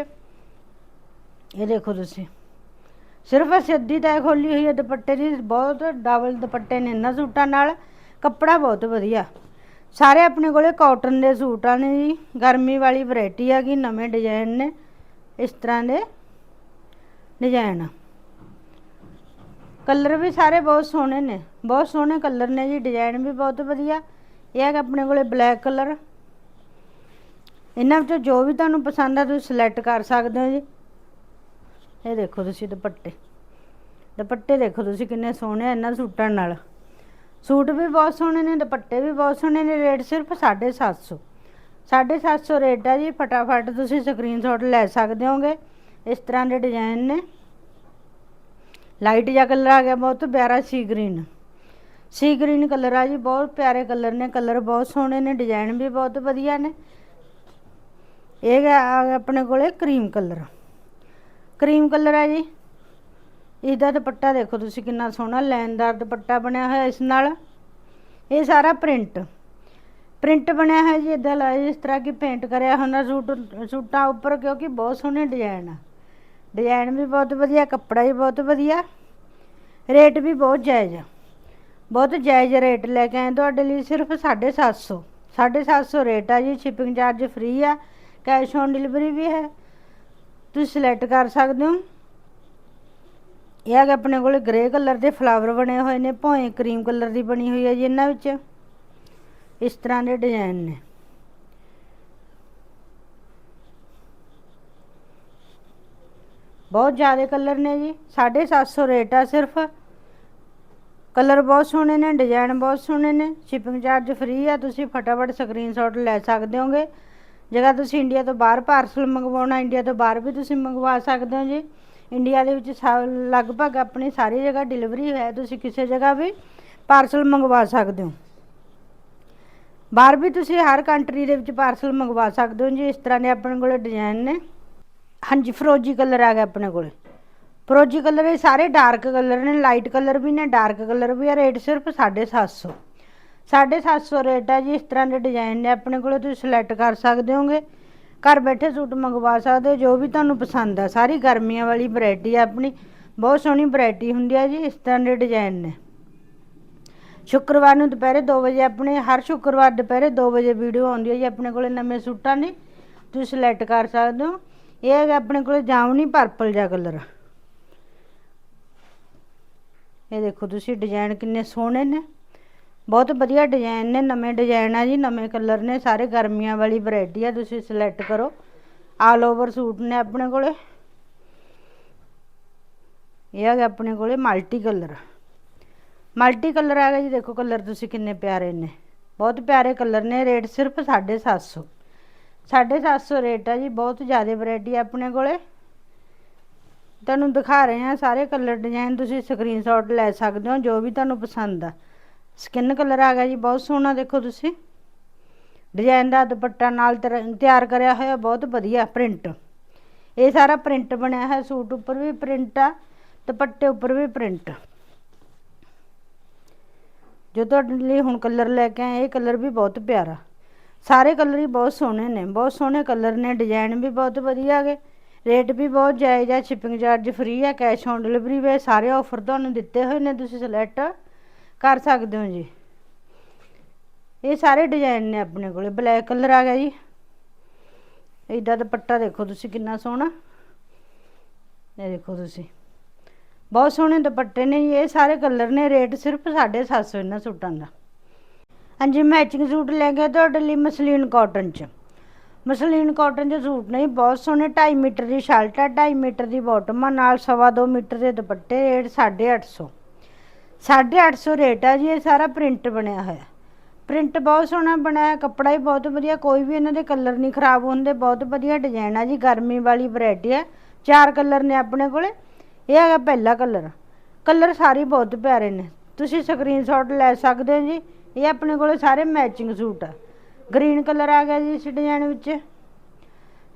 ਇਹ ਦੇਖੋ ਤੁਸੀਂ। ਸਿਰਫ ਅਸੀਂ ਅੱਧੀ ਤੈ ਖੋਲੀ ਹੋਈ ਹੈ ਦੁਪੱਟੇ ਦੀ, ਬਹੁਤ ਡਬਲ ਦੁਪੱਟੇ ਨੇ ਇਹਨਾਂ ਸੂਟਾਂ ਨਾਲ। ਕੱਪੜਾ ਬਹੁਤ ਵਧੀਆ। ਸਾਰੇ ਆਪਣੇ ਕੋਲੇ ਕਾਟਨ ਦੇ ਸੂਟ ਆ ਨੇ ਜੀ, ਗਰਮੀ ਵਾਲੀ ਵੈਰਾਈਟੀ ਗਈ, ਨਵੇਂ ਡਿਜ਼ਾਈਨ ਨੇ। ਇਸ ਤਰ੍ਹਾਂ ਦੇ ਡਿਜ਼ਾਈਨ ਕਲਰ ਵੀ ਸਾਰੇ ਬਹੁਤ ਸੋਹਣੇ ਨੇ, ਬਹੁਤ ਸੋਹਣੇ ਕਲਰ ਨੇ ਜੀ, ਡਿਜ਼ਾਈਨ ਵੀ ਬਹੁਤ ਵਧੀਆ। ਇਹ ਹੈਗਾ ਆਪਣੇ ਕੋਲੇ ਬਲੈਕ ਕਲਰ। ਇਹਨਾਂ ਵਿੱਚੋਂ ਜੋ ਵੀ ਤੁਹਾਨੂੰ ਪਸੰਦ ਆ, ਤੁਸੀਂ ਸਿਲੈਕਟ ਕਰ ਸਕਦੇ ਹੋ ਜੀ। ਇਹ ਦੇਖੋ ਤੁਸੀਂ ਦੁਪੱਟੇ। ਦੁਪੱਟੇ ਦੇਖੋ ਤੁਸੀਂ ਕਿੰਨੇ ਸੋਹਣੇ ਆ ਇਹਨਾਂ ਸੂਟਾਂ ਨਾਲ। ਸੂਟ ਵੀ ਬਹੁਤ ਸੋਹਣੇ ਨੇ, ਦੁਪੱਟੇ ਵੀ ਬਹੁਤ ਸੋਹਣੇ ਨੇ, ਰੇਟ ਸਿਰਫ 750 750 ਰੇਟ ਆ ਜੀ, ਫਟਾਫਟ ਤੁਸੀਂ ਸਕਰੀਨਸ਼ਾਟ ਲੈ ਸਕਦੇ ਹੋਗੇ। ਇਸ ਤਰ੍ਹਾਂ ਦੇ ਡਿਜ਼ਾਈਨ ਨੇ। ਲਾਈਟ ਜਿਹਾ ਕਲਰ ਆ ਗਿਆ ਬਹੁਤ ਪਿਆਰਾ sea green. Sea green colour ਆ ਜੀ, ਬਹੁਤ ਪਿਆਰੇ ਕਲਰ ਨੇ, ਕਲਰ ਬਹੁਤ ਸੋਹਣੇ ਨੇ, ਡਿਜ਼ਾਈਨ ਵੀ ਬਹੁਤ ਵਧੀਆ ਨੇ। ਇਹ ਆ ਆਪਣੇ ਕੋਲੇ ਕਰੀਮ ਕਲਰ। ਕਰੀਮ ਕਲਰ ਆ ਜੀ। ਇਹਦਾ ਦੁਪੱਟਾ ਦੇਖੋ ਤੁਸੀਂ ਕਿੰਨਾ ਸੋਹਣਾ, ਲੈਨਦਾਰ ਦੁਪੱਟਾ ਬਣਿਆ ਹੋਇਆ ਇਸ ਨਾਲ। ਇਹ ਸਾਰਾ ਪ੍ਰਿੰਟ। ਪ੍ਰਿੰਟ ਬਣਿਆ ਹੋਇਆ ਜੀ ਇਦਾਂ ਲਾਇਆ ਇਸ ਤਰ੍ਹਾਂ ਕਿ ਪੇਂਟ ਕਰਿਆ ਹੁੰਦਾ ਸੂਟ, ਸੂਟਾਂ ਉੱਪਰ, ਕਿਉਂਕਿ ਬਹੁਤ ਸੋਹਣੇ ਡਿਜ਼ਾਈਨ ਆ। ਡਿਜ਼ਾਈਨ ਵੀ ਬਹੁਤ ਵਧੀਆ, ਕੱਪੜਾ ਵੀ ਬਹੁਤ ਵਧੀਆ। ਰੇਟ ਵੀ ਬਹੁਤ ਜਾਇਜ਼ ਆ। ਬਹੁਤ ਜਾਇਜ਼ ਰੇਟ ਲੈ ਕੇ ਆਏ ਤੁਹਾਡੇ ਲਈ ਸਿਰਫ 750 750 ਰੇਟ ਆ ਜੀ। ਸ਼ਿਪਿੰਗ ਚਾਰਜ ਫ੍ਰੀ ਆ। ਕੈਸ਼ ਔਨ ਡਿਲੀਵਰੀ ਵੀ ਹੈ। ਤੁਸੀਂ ਸਿਲੈਕਟ ਕਰ ਸਕਦੇ ਹੋ। ਇਹ ਹੈਗਾ ਆਪਣੇ ਕੋਲ ਗ੍ਰੇ ਕਲਰ ਦੇ ਫਲਾਵਰ ਬਣੇ ਹੋਏ ਨੇ। ਭੋਏ ਕਰੀਮ ਕਲਰ ਦੀ ਬਣੀ ਹੋਈ ਹੈ ਜੀ ਇਹਨਾਂ ਵਿੱਚ। ਇਸ ਤਰ੍ਹਾਂ ਦੇ ਡਿਜ਼ਾਈਨ ਨੇ। ਬਹੁਤ ਜ਼ਿਆਦਾ ਕਲਰ ਨੇ ਜੀ। 750 ਰੇਟ ਆ ਸਿਰਫ। ਕਲਰ ਬਹੁਤ ਸੋਹਣੇ ਨੇ ਡਿਜ਼ਾਈਨ ਬਹੁਤ ਸੋਹਣੇ ਨੇ। ਸ਼ਿਪਿੰਗ ਚਾਰਜ ਫ੍ਰੀ ਆ, ਤੁਸੀਂ ਫਟਾਫਟ ਸਕਰੀਨਸ਼ਾਟ ਲੈ ਸਕਦੇ ਹੋਗੇ। ਜੇਕਰ ਤੁਸੀਂ ਇੰਡੀਆ ਤੋਂ ਬਾਹਰ ਪਾਰਸਲ ਮੰਗਵਾਉਣਾ, ਇੰਡੀਆ ਤੋਂ ਬਾਹਰ ਵੀ ਤੁਸੀਂ ਮੰਗਵਾ ਸਕਦੇ ਹੋ ਜੀ। ਇੰਡੀਆ ਦੇ ਵਿੱਚ ਲਗਭਗ ਆਪਣੀ ਸਾਰੀ ਜਗ੍ਹਾ ਡਿਲੀਵਰੀ ਹੈ, ਤੁਸੀਂ ਕਿਸੇ ਜਗ੍ਹਾ ਵੀ ਪਾਰਸਲ ਮੰਗਵਾ ਸਕਦੇ ਹੋ। ਬਾਹਰ ਵੀ ਤੁਸੀਂ ਹਰ ਕੰਟਰੀ ਦੇ ਵਿੱਚ ਪਾਰਸਲ ਮੰਗਵਾ ਸਕਦੇ ਹੋ ਜੀ। ਇਸ ਤਰ੍ਹਾਂ ਦੇ ਆਪਣੇ ਕੋਲ ਡਿਜ਼ਾਈਨ ਨੇ। ਹਾਂਜੀ, ਫਰੋਜੀ ਕਲਰ ਆ ਗਿਆ ਆਪਣੇ ਕੋਲ। ਫਰੋਜੀ ਕਲਰ ਇਹ ਸਾਰੇ ਡਾਰਕ ਕਲਰ ਨੇ, ਲਾਈਟ ਕਲਰ ਵੀ ਨੇ, ਡਾਰਕ ਕਲਰ ਵੀ ਆ, ਰੇਟ ਸਿਰਫ 750 750 ਰੇਟ ਆ ਜੀ, ਇਸ ਤਰ੍ਹਾਂ ਦੇ ਡਿਜ਼ਾਈਨ ਨੇ ਆਪਣੇ ਕੋਲ, ਤੁਸੀਂ ਸਿਲੈਕਟ ਕਰ ਸਕਦੇ ਹੋਗੇ। ਘਰ ਬੈਠੇ ਸੂਟ ਮੰਗਵਾ ਸਕਦੇ ਹੋ, ਜੋ ਵੀ ਤੁਹਾਨੂੰ ਪਸੰਦ ਆ। ਸਾਰੀ ਗਰਮੀਆਂ ਵਾਲੀ ਵੈਰਾਈਟੀ ਆ ਆਪਣੀ, ਬਹੁਤ ਸੋਹਣੀ ਵੈਰਾਈਟੀ ਹੁੰਦੀ ਆ ਜੀ, ਇਸ ਤਰ੍ਹਾਂ ਦੇ ਡਿਜ਼ਾਈਨ ਨੇ। ਸ਼ੁੱਕਰਵਾਰ ਨੂੰ ਦੁਪਹਿਰੇ 2 ਵਜੇ ਆਪਣੇ, ਹਰ ਸ਼ੁੱਕਰਵਾਰ ਦੁਪਹਿਰੇ 2 ਵਜੇ ਵੀਡੀਓ ਆਉਂਦੀ ਹੈ ਜੀ, ਆਪਣੇ ਕੋਲੇ ਨਵੇਂ ਸੂਟਾਂ ਨੇ ਤੁਸੀਂ ਸਿਲੈਕਟ ਕਰ ਸਕਦੇ ਹੋ। ਇਹ ਹੈਗਾ ਆਪਣੇ ਕੋਲੇ ਜਾਮਨੀ ਪਰਪਲ ਜਿਹਾ ਕਲਰ ਇਹ ਦੇਖੋ ਤੁਸੀਂ ਡਿਜ਼ਾਈਨ ਕਿੰਨੇ ਸੋਹਣੇ ਨੇ। ਬਹੁਤ ਵਧੀਆ ਡਿਜ਼ਾਈਨ ਨੇ, ਨਵੇਂ ਡਿਜ਼ਾਈਨ ਆ ਜੀ, ਨਵੇਂ ਕਲਰ ਨੇ, ਸਾਰੇ ਗਰਮੀਆਂ ਵਾਲੀ ਵੈਰਾਈਟੀ ਆ, ਤੁਸੀਂ ਸਿਲੈਕਟ ਕਰੋ। ਆਲ ਓਵਰ ਸੂਟ ਨੇ ਆਪਣੇ ਕੋਲੇ। ਇਹ ਹੈਗਾ ਆਪਣੇ ਕੋਲੇ ਮਲਟੀ ਕਲਰ ਮਲਟੀ ਕਲਰ ਆ ਗਿਆ ਜੀ, ਦੇਖੋ ਕਲਰ ਤੁਸੀਂ ਕਿੰਨੇ ਪਿਆਰੇ ਨੇ। ਬਹੁਤ ਪਿਆਰੇ ਕਲਰ ਨੇ ਰੇਟ ਸਿਰਫ 750 750 ਰੇਟ ਆ ਜੀ, ਬਹੁਤ ਜ਼ਿਆਦਾ ਵੈਰਾਈਟੀ ਆਪਣੇ ਕੋਲੇ। ਤੁਹਾਨੂੰ ਦਿਖਾ ਰਹੇ ਹਾਂ ਸਾਰੇ ਕਲਰ ਡਿਜ਼ਾਈਨ ਤੁਸੀਂ ਸਕਰੀਨਸ਼ਾਟ ਲੈ ਸਕਦੇ ਹੋ, ਜੋ ਵੀ ਤੁਹਾਨੂੰ ਪਸੰਦ ਆ। ਸਕਿਨ ਕਲਰ ਆ ਗਿਆ ਜੀ, ਬਹੁਤ ਸੋਹਣਾ ਦੇਖੋ ਤੁਸੀਂ। ਡਿਜ਼ਾਈਨ ਦਾ ਦੁਪੱਟਾ ਨਾਲ ਤਿਆਰ ਕਰਿਆ ਹੋਇਆ, ਬਹੁਤ ਵਧੀਆ ਪ੍ਰਿੰਟ ਇਹ ਸਾਰਾ ਪ੍ਰਿੰਟ ਬਣਿਆ ਹੈ ਸੂਟ ਉੱਪਰ ਵੀ ਪ੍ਰਿੰਟ ਆ, ਦੁਪੱਟੇ ਉੱਪਰ ਵੀ ਪ੍ਰਿੰਟ ਜੋ ਤੁਹਾਡੇ ਲਈ ਹੁਣ ਕਲਰ ਲੈ ਕੇ ਆਏ, ਇਹ ਕਲਰ ਵੀ ਬਹੁਤ ਪਿਆਰਾ। ਸਾਰੇ ਕਲਰ ਹੀ ਬਹੁਤ ਸੋਹਣੇ ਨੇ ਬਹੁਤ ਸੋਹਣੇ ਕਲਰ ਨੇ ਡਿਜ਼ਾਈਨ ਵੀ ਬਹੁਤ ਵਧੀਆ ਹੈਗੇ ਰੇਟ ਵੀ ਬਹੁਤ ਜਾਇਜ਼ ਆ ਸ਼ਿਪਿੰਗ ਚਾਰਜ ਫ੍ਰੀ ਆ ਕੈਸ਼ ਔਨ ਡਿਲੀਵਰੀ ਵੀ ਹੈ। ਸਾਰੇ ਆਫਰ ਤੁਹਾਨੂੰ ਦਿੱਤੇ ਹੋਏ ਨੇ ਤੁਸੀਂ ਸਿਲੈਕਟ ਕਰ ਸਕਦੇ ਹੋ ਜੀ। ਇਹ ਸਾਰੇ ਡਿਜ਼ਾਈਨ ਨੇ ਆਪਣੇ ਕੋਲੇ ਬਲੈਕ ਕਲਰ ਆ ਗਿਆ ਜੀ। ਇਦਾਂ ਦੁਪੱਟਾ ਦੇਖੋ ਤੁਸੀਂ ਕਿੰਨਾ ਸੋਹਣਾ। ਇਹ ਦੇਖੋ ਤੁਸੀਂ ਬਹੁਤ ਸੋਹਣੇ ਦੁਪੱਟੇ ਨੇ ਜੀ, ਇਹ ਸਾਰੇ ਕਲਰ ਨੇ ਰੇਟ ਸਿਰਫ 750 ਇਹਨਾਂ ਸੂਟਾਂ ਦਾ। ਹਾਂਜੀ ਮੈਚਿੰਗ ਸੂਟ ਲੈ ਕੇ ਤੁਹਾਡੇ ਲਈ ਮਸਲੀਨ ਕਾਟਨ ਚ। ਮਸਲੀਨ ਕਾਟਨ ਦੇ ਸੂਟ ਨੇ ਬਹੁਤ ਸੋਹਣੇ 2.5 ਮੀਟਰ ਦੀ ਸ਼ਰਟ ਆ 2.5 ਮੀਟਰ ਦੀ ਬਾਟਮ ਆ, ਨਾਲ 2.5 ਮੀਟਰ ਦੇ ਦੁਪੱਟੇ, ਰੇਟ 850 850 ਰੇਟ ਆ ਜੀ, ਇਹ ਸਾਰਾ ਪ੍ਰਿੰਟ ਬਣਿਆ ਹੋਇਆ। ਪ੍ਰਿੰਟ ਬਹੁਤ ਸੋਹਣਾ ਬਣਾਇਆ ਕੱਪੜਾ ਵੀ ਬਹੁਤ ਵਧੀਆ, ਕੋਈ ਵੀ ਇਹਨਾਂ ਦੇ ਕਲਰ ਨਹੀਂ ਖਰਾਬ ਹੁੰਦੇ ਬਹੁਤ ਵਧੀਆ ਡਿਜ਼ਾਈਨ ਆ ਜੀ, ਗਰਮੀ ਵਾਲੀ ਵੈਰਾਈਟੀ ਆ। ਚਾਰ ਕਲਰ ਨੇ ਆਪਣੇ ਕੋਲੇ, ਇਹ ਹੈਗਾ ਪਹਿਲਾ ਕਲਰ ਕਲਰ ਸਾਰੇ ਬਹੁਤ ਪਿਆਰੇ ਨੇ। ਤੁਸੀਂ ਸਕਰੀਨਸ਼ਾਟ ਲੈ ਸਕਦੇ ਹੋ ਜੀ ਇਹ ਆਪਣੇ ਕੋਲੇ ਸਾਰੇ ਮੈਚਿੰਗ ਸੂਟ ਆ ਗ੍ਰੀਨ ਕਲਰ ਆ ਗਿਆ ਜੀ ਇਸ ਡਿਜ਼ਾਈਨ ਵਿੱਚ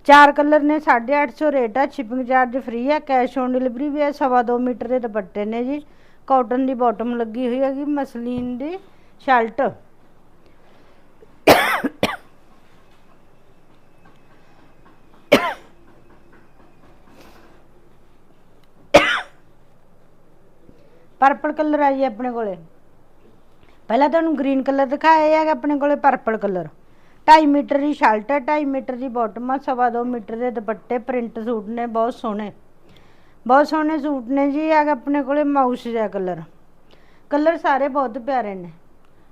ਚਾਰ ਕਲਰ ਨੇ 850 ਰੇਟ ਆ ਸ਼ਿਪਿੰਗ ਚਾਰਜ ਫ੍ਰੀ ਹੈ ਕੈਸ਼ ਔਨ ਡਿਲੀਵਰੀ ਵੀ ਹੈ ਸਵਾ ਦੋ ਮੀਟਰ ਦੇ ਦੁਪੱਟੇ ਨੇ ਜੀ ਕਾਟਨ ਦੀ ਬਾਟਮ ਲੱਗੀ ਹੋਈ ਹੈਗੀ ਮਸਲੀਨ ਦੀ ਸ਼ਰਟ ਪਰਪਲ ਕਲਰ ਆ ਜੀ ਆਪਣੇ ਕੋਲੇ ਪਹਿਲਾਂ ਤੁਹਾਨੂੰ ਗ੍ਰੀਨ ਕਲਰ ਦਿਖਾਇਆ ਹੈਗਾ ਆਪਣੇ ਕੋਲੇ ਪਰਪਲ ਕਲਰ 2.5 ਮੀਟਰ ਦੀ ਸ਼ਰਟ ਹੈ 2.5 ਮੀਟਰ ਦੀ ਬਾਟਮ ਆ, ਸਵਾ ਦੋ ਮੀਟਰ ਦੇ ਦੁਪੱਟੇ ਪ੍ਰਿੰਟ ਸੂਟ ਨੇ, ਬਹੁਤ ਸੋਹਣੇ। ਬਹੁਤ ਸੋਹਣੇ ਸੂਟ ਨੇ ਜੀ ਹੈਗਾ ਆਪਣੇ ਕੋਲੇ ਮਾਊਸ ਜਿਹਾ ਕਲਰ ਕਲਰ ਸਾਰੇ ਬਹੁਤ ਪਿਆਰੇ ਨੇ।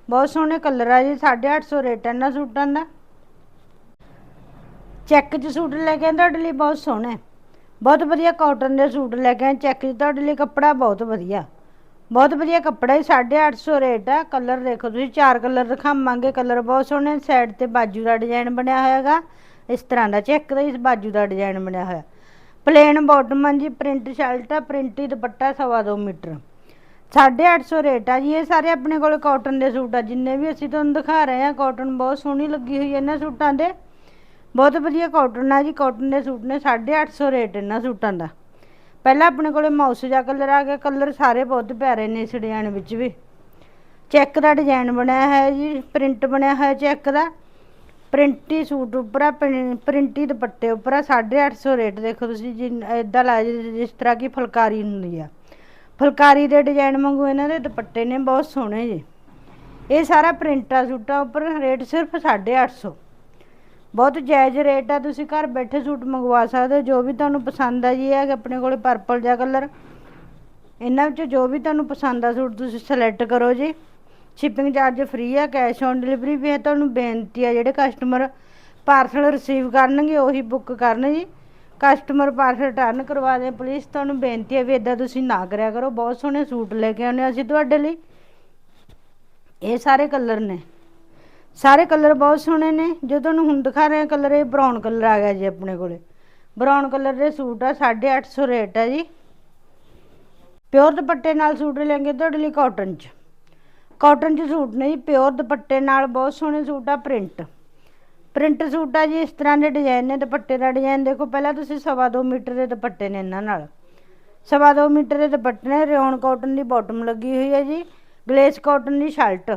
ਬਹੁਤ ਸੋਹਣੇ ਕਲਰ ਆ ਜੀ 850 ਰੇਟ ਹੈ ਇਹਨਾਂ ਸੂਟਾਂ ਦਾ। ਚੈੱਕ 'ਚ ਸੂਟ ਲੈ ਕੇ ਤੁਹਾਡੇ ਲਈ ਬਹੁਤ ਸੋਹਣੇ। ਬਹੁਤ ਵਧੀਆ ਕਾਟਨ ਦੇ ਸੂਟ ਲੈ ਕੇ ਚੈੱਕ 'ਚ ਤੁਹਾਡੇ ਲਈ ਕੱਪੜਾ ਬਹੁਤ ਵਧੀਆ। ਬਹੁਤ ਵਧੀਆ ਕੱਪੜਾ ਹੀ 850 ਰੇਟ ਆ। ਕਲਰ ਦੇਖੋ ਤੁਸੀਂ, ਚਾਰ ਕਲਰ ਦਿਖਾਵਾਂਗੇ। ਕਲਰ ਬਹੁਤ ਸੋਹਣੇ ਸਾਈਡ ਤੇ ਬਾਜੂ ਦਾ ਡਿਜ਼ਾਈਨ ਬਣਿਆ ਹੋਇਆਗਾ ਇਸ ਤਰ੍ਹਾਂ ਦਾ, ਚੈੱਕ ਦਾ ਇਸ ਬਾਜੂ ਦਾ ਡਿਜ਼ਾਈਨ ਬਣਿਆ ਹੋਇਆ। ਪਲੇਨ ਬਾਟਮ ਆ ਜੀ ਪ੍ਰਿੰਟ ਸ਼ਰਟ ਆ ਪ੍ਰਿੰਟੀ ਦੁਪੱਟਾ ਸਵਾ ਦੋ ਮੀਟਰ। 850 ਰੇਟ ਆ ਜੀ, ਇਹ ਸਾਰੇ ਆਪਣੇ ਕੋਲ ਕਾਟਨ ਦੇ ਸੂਟ ਆ। ਜਿੰਨੇ ਵੀ ਅਸੀਂ ਤੁਹਾਨੂੰ ਦਿਖਾ ਰਹੇ ਹਾਂ ਕਾਟਨ ਬਹੁਤ ਸੋਹਣੀ ਲੱਗੀ ਹੋਈ ਹੈ ਇਹਨਾਂ ਸੂਟਾਂ ਦੇ। ਬਹੁਤ ਵਧੀਆ ਕਾਟਨ ਆ ਜੀ ਕਾਟਨ ਦੇ ਸੂਟ ਨੇ 850 ਰੇਟ ਇਹਨਾਂ ਸੂਟਾਂ ਦਾ। ਪਹਿਲਾਂ ਆਪਣੇ ਕੋਲੇ ਮਾਊਸ ਜਿਹਾ ਕਲਰ ਆ ਗਿਆ ਕਲਰ ਸਾਰੇ ਬਹੁਤ ਪਿਆਰੇ ਨੇ ਇਸ ਡਿਜ਼ਾਈਨ ਵਿੱਚ ਵੀ। ਚੈੱਕ ਦਾ ਡਿਜ਼ਾਈਨ ਬਣਿਆ ਹੈ ਜੀ ਪ੍ਰਿੰਟ ਬਣਿਆ ਹੋਇਆ ਚੈੱਕ ਦਾ। ਪ੍ਰਿੰਟੀ ਸੂਟ ਉੱਪਰ ਪ੍ਰਿੰ- ਪ੍ਰਿੰਟੀ ਦੁਪੱਟੇ ਉੱਪਰ ਆ 850 ਰੇਟ ਦੇਖੋ ਤੁਸੀਂ ਜਿਨ ਇਦਾਂ ਲਾ ਜਿਸ ਤਰ੍ਹਾਂ ਕੀ ਫੁਲਕਾਰੀ ਹੁੰਦੀ ਆ। ਫੁਲਕਾਰੀ ਦੇ ਡਿਜ਼ਾਈਨ ਵਾਂਗੂ ਇਹਨਾਂ ਦੇ ਦੁਪੱਟੇ ਨੇ, ਬਹੁਤ ਸੋਹਣੇ ਜੀ। ਇਹ ਸਾਰਾ ਪ੍ਰਿੰਟ ਸੂਟਾਂ ਉੱਪਰ, ਰੇਟ ਸਿਰਫ 850 ਬਹੁਤ ਜਾਇਜ਼ ਰੇਟ ਆ, ਤੁਸੀਂ ਘਰ ਬੈਠੇ ਸੂਟ ਮੰਗਵਾ ਸਕਦੇ ਹੋ, ਜੋ ਵੀ ਤੁਹਾਨੂੰ ਪਸੰਦ ਆ ਜੀ, ਇਹ ਆਪਣੇ ਕੋਲੇ ਪਰਪਲ ਜਿਹਾ ਕਲਰ ਇਹਨਾਂ ਵਿੱਚੋਂ ਜੋ ਵੀ ਤੁਹਾਨੂੰ ਪਸੰਦ ਆ ਸੂਟ ਤੁਸੀਂ ਸਿਲੈਕਟ ਕਰੋ ਜੀ। ਸ਼ਿਪਿੰਗ ਚਾਰਜ ਫ੍ਰੀ ਆ ਕੈਸ਼ ਔਨ ਡਿਲੀਵਰੀ ਵੀ ਹੈ ਤੁਹਾਨੂੰ ਬੇਨਤੀ ਆ, ਜਿਹੜੇ ਕਸਟਮਰ ਪਾਰਸਲ ਰਿਸੀਵ ਕਰਨਗੇ, ਉਹੀ ਬੁੱਕ ਕਰਨ ਜੀ। ਕਸਟਮਰ ਪਾਰਸਲ ਰਿਟਰਨ ਕਰਵਾ ਦੇ ਪਲੀਜ਼ ਤੁਹਾਨੂੰ ਬੇਨਤੀ ਹੈ ਵੀ ਇਦਾਂ ਤੁਸੀਂ ਨਾ ਕਰਿਆ ਕਰੋ। ਬਹੁਤ ਸੋਹਣੇ ਸੂਟ ਲੈ ਕੇ ਆਉਂਦੇ ਅਸੀਂ ਤੁਹਾਡੇ ਲਈ। ਇਹ ਸਾਰੇ ਕਲਰ ਨੇ। ਸਾਰੇ ਕਲਰ ਬਹੁਤ ਸੋਹਣੇ ਨੇ। ਜੋ ਤੁਹਾਨੂੰ ਹੁਣ ਦਿਖਾ ਰਹੇ ਕਲਰ, ਇਹ ਬਰਾਊਨ ਕਲਰ ਆ ਗਿਆ ਜੀ ਆਪਣੇ ਕੋਲੇ। ਬਰਾਊਨ ਕਲਰ ਦੇ ਸੂਟ ਆ 850 ਰੇਟ ਆ ਜੀ। ਪਿਓਰ ਦੁਪੱਟੇ ਨਾਲ ਸੂਟ ਲੈਣਗੇ ਤੁਹਾਡੇ ਲਈ ਕਾਟਨ 'ਚ। ਕਾਟਨ 'ਚ ਸੂਟ ਨੇ ਜੀ ਪਿਓਰ ਦੁਪੱਟੇ ਨਾਲ ਬਹੁਤ ਸੋਹਣੇ ਸੂਟ ਆ ਪ੍ਰਿੰਟ ਪ੍ਰਿੰਟ ਸੂਟ ਆ ਜੀ, ਇਸ ਤਰ੍ਹਾਂ ਦੇ ਡਿਜ਼ਾਈਨ ਨੇ ਦੁਪੱਟੇ ਦਾ ਡਿਜ਼ਾਈਨ ਦੇਖੋ, ਪਹਿਲਾਂ ਤੁਸੀਂ ਸਵਾ ਦੋ ਮੀਟਰ ਦੇ ਦੁਪੱਟੇ ਨੇ ਇਹਨਾਂ ਨਾਲ। ਸਵਾ ਦੋ ਮੀਟਰ ਦੇ ਦੁਪੱਟੇ ਨੇ ਰਿਓਨ ਕਾਟਨ ਦੀ ਬਾਟਮ ਲੱਗੀ ਹੋਈ ਹੈ ਜੀ ਗਲੇਸ ਕਾਟਨ ਦੀ ਸ਼ਰਟ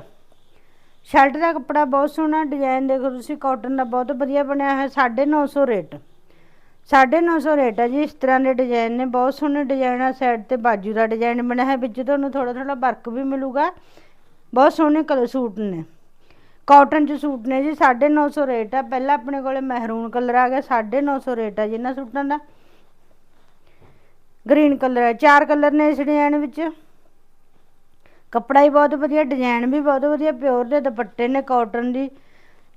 ਸ਼ਰਟ ਦਾ ਕੱਪੜਾ ਬਹੁਤ ਸੋਹਣਾ ਡਿਜ਼ਾਈਨ ਦੇਖੋ ਤੁਸੀਂ ਕਾਟਨ ਦਾ ਬਹੁਤ ਵਧੀਆ ਬਣਿਆ ਹੈ 950 ਰੇਟ। 950 ਰੇਟ ਹੈ ਜੀ, ਇਸ ਤਰ੍ਹਾਂ ਦੇ ਡਿਜ਼ਾਈਨ ਨੇ, ਬਹੁਤ ਸੋਹਣੇ ਡਿਜ਼ਾਈਨ ਆ ਸਾਈਡ ਤੇ ਬਾਜੂ ਦਾ ਡਿਜ਼ਾਈਨ ਬਣਿਆ ਹੈ ਵਿੱਚ ਤੁਹਾਨੂੰ ਥੋੜਾ ਥੋੜਾ ਵਰਕ ਵੀ ਮਿਲੂਗਾ। ਬਹੁਤ ਸੋਹਣੇ ਕਲਰ ਸੂਟ ਨੇ। ਕਾਟਨ ਚ ਸੂਟ ਨੇ ਜੀ 950 ਰੇਟ ਆ, ਪਹਿਲਾਂ ਆਪਣੇ ਕੋਲੇ ਮਹਿਰੂਨ ਕਲਰ ਆ ਗਿਆ 950 ਰੇਟ ਆ ਜੀ ਇਹਨਾਂ ਸੂਟਾਂ ਦਾ। ਗ੍ਰੀਨ ਕਲਰ ਹੈ ਚਾਰ ਕਲਰ ਨੇ ਇਸ ਡਿਜ਼ਾਈਨ ਵਿੱਚ। ਕੱਪੜਾ ਹੀ ਬਹੁਤ ਵਧੀਆ ਡਿਜ਼ਾਈਨ ਵੀ ਬਹੁਤ ਵਧੀਆ ਪਿਓਰ ਦੇ ਦੁਪੱਟੇ ਨੇ ਕਾਟਨ ਦੀ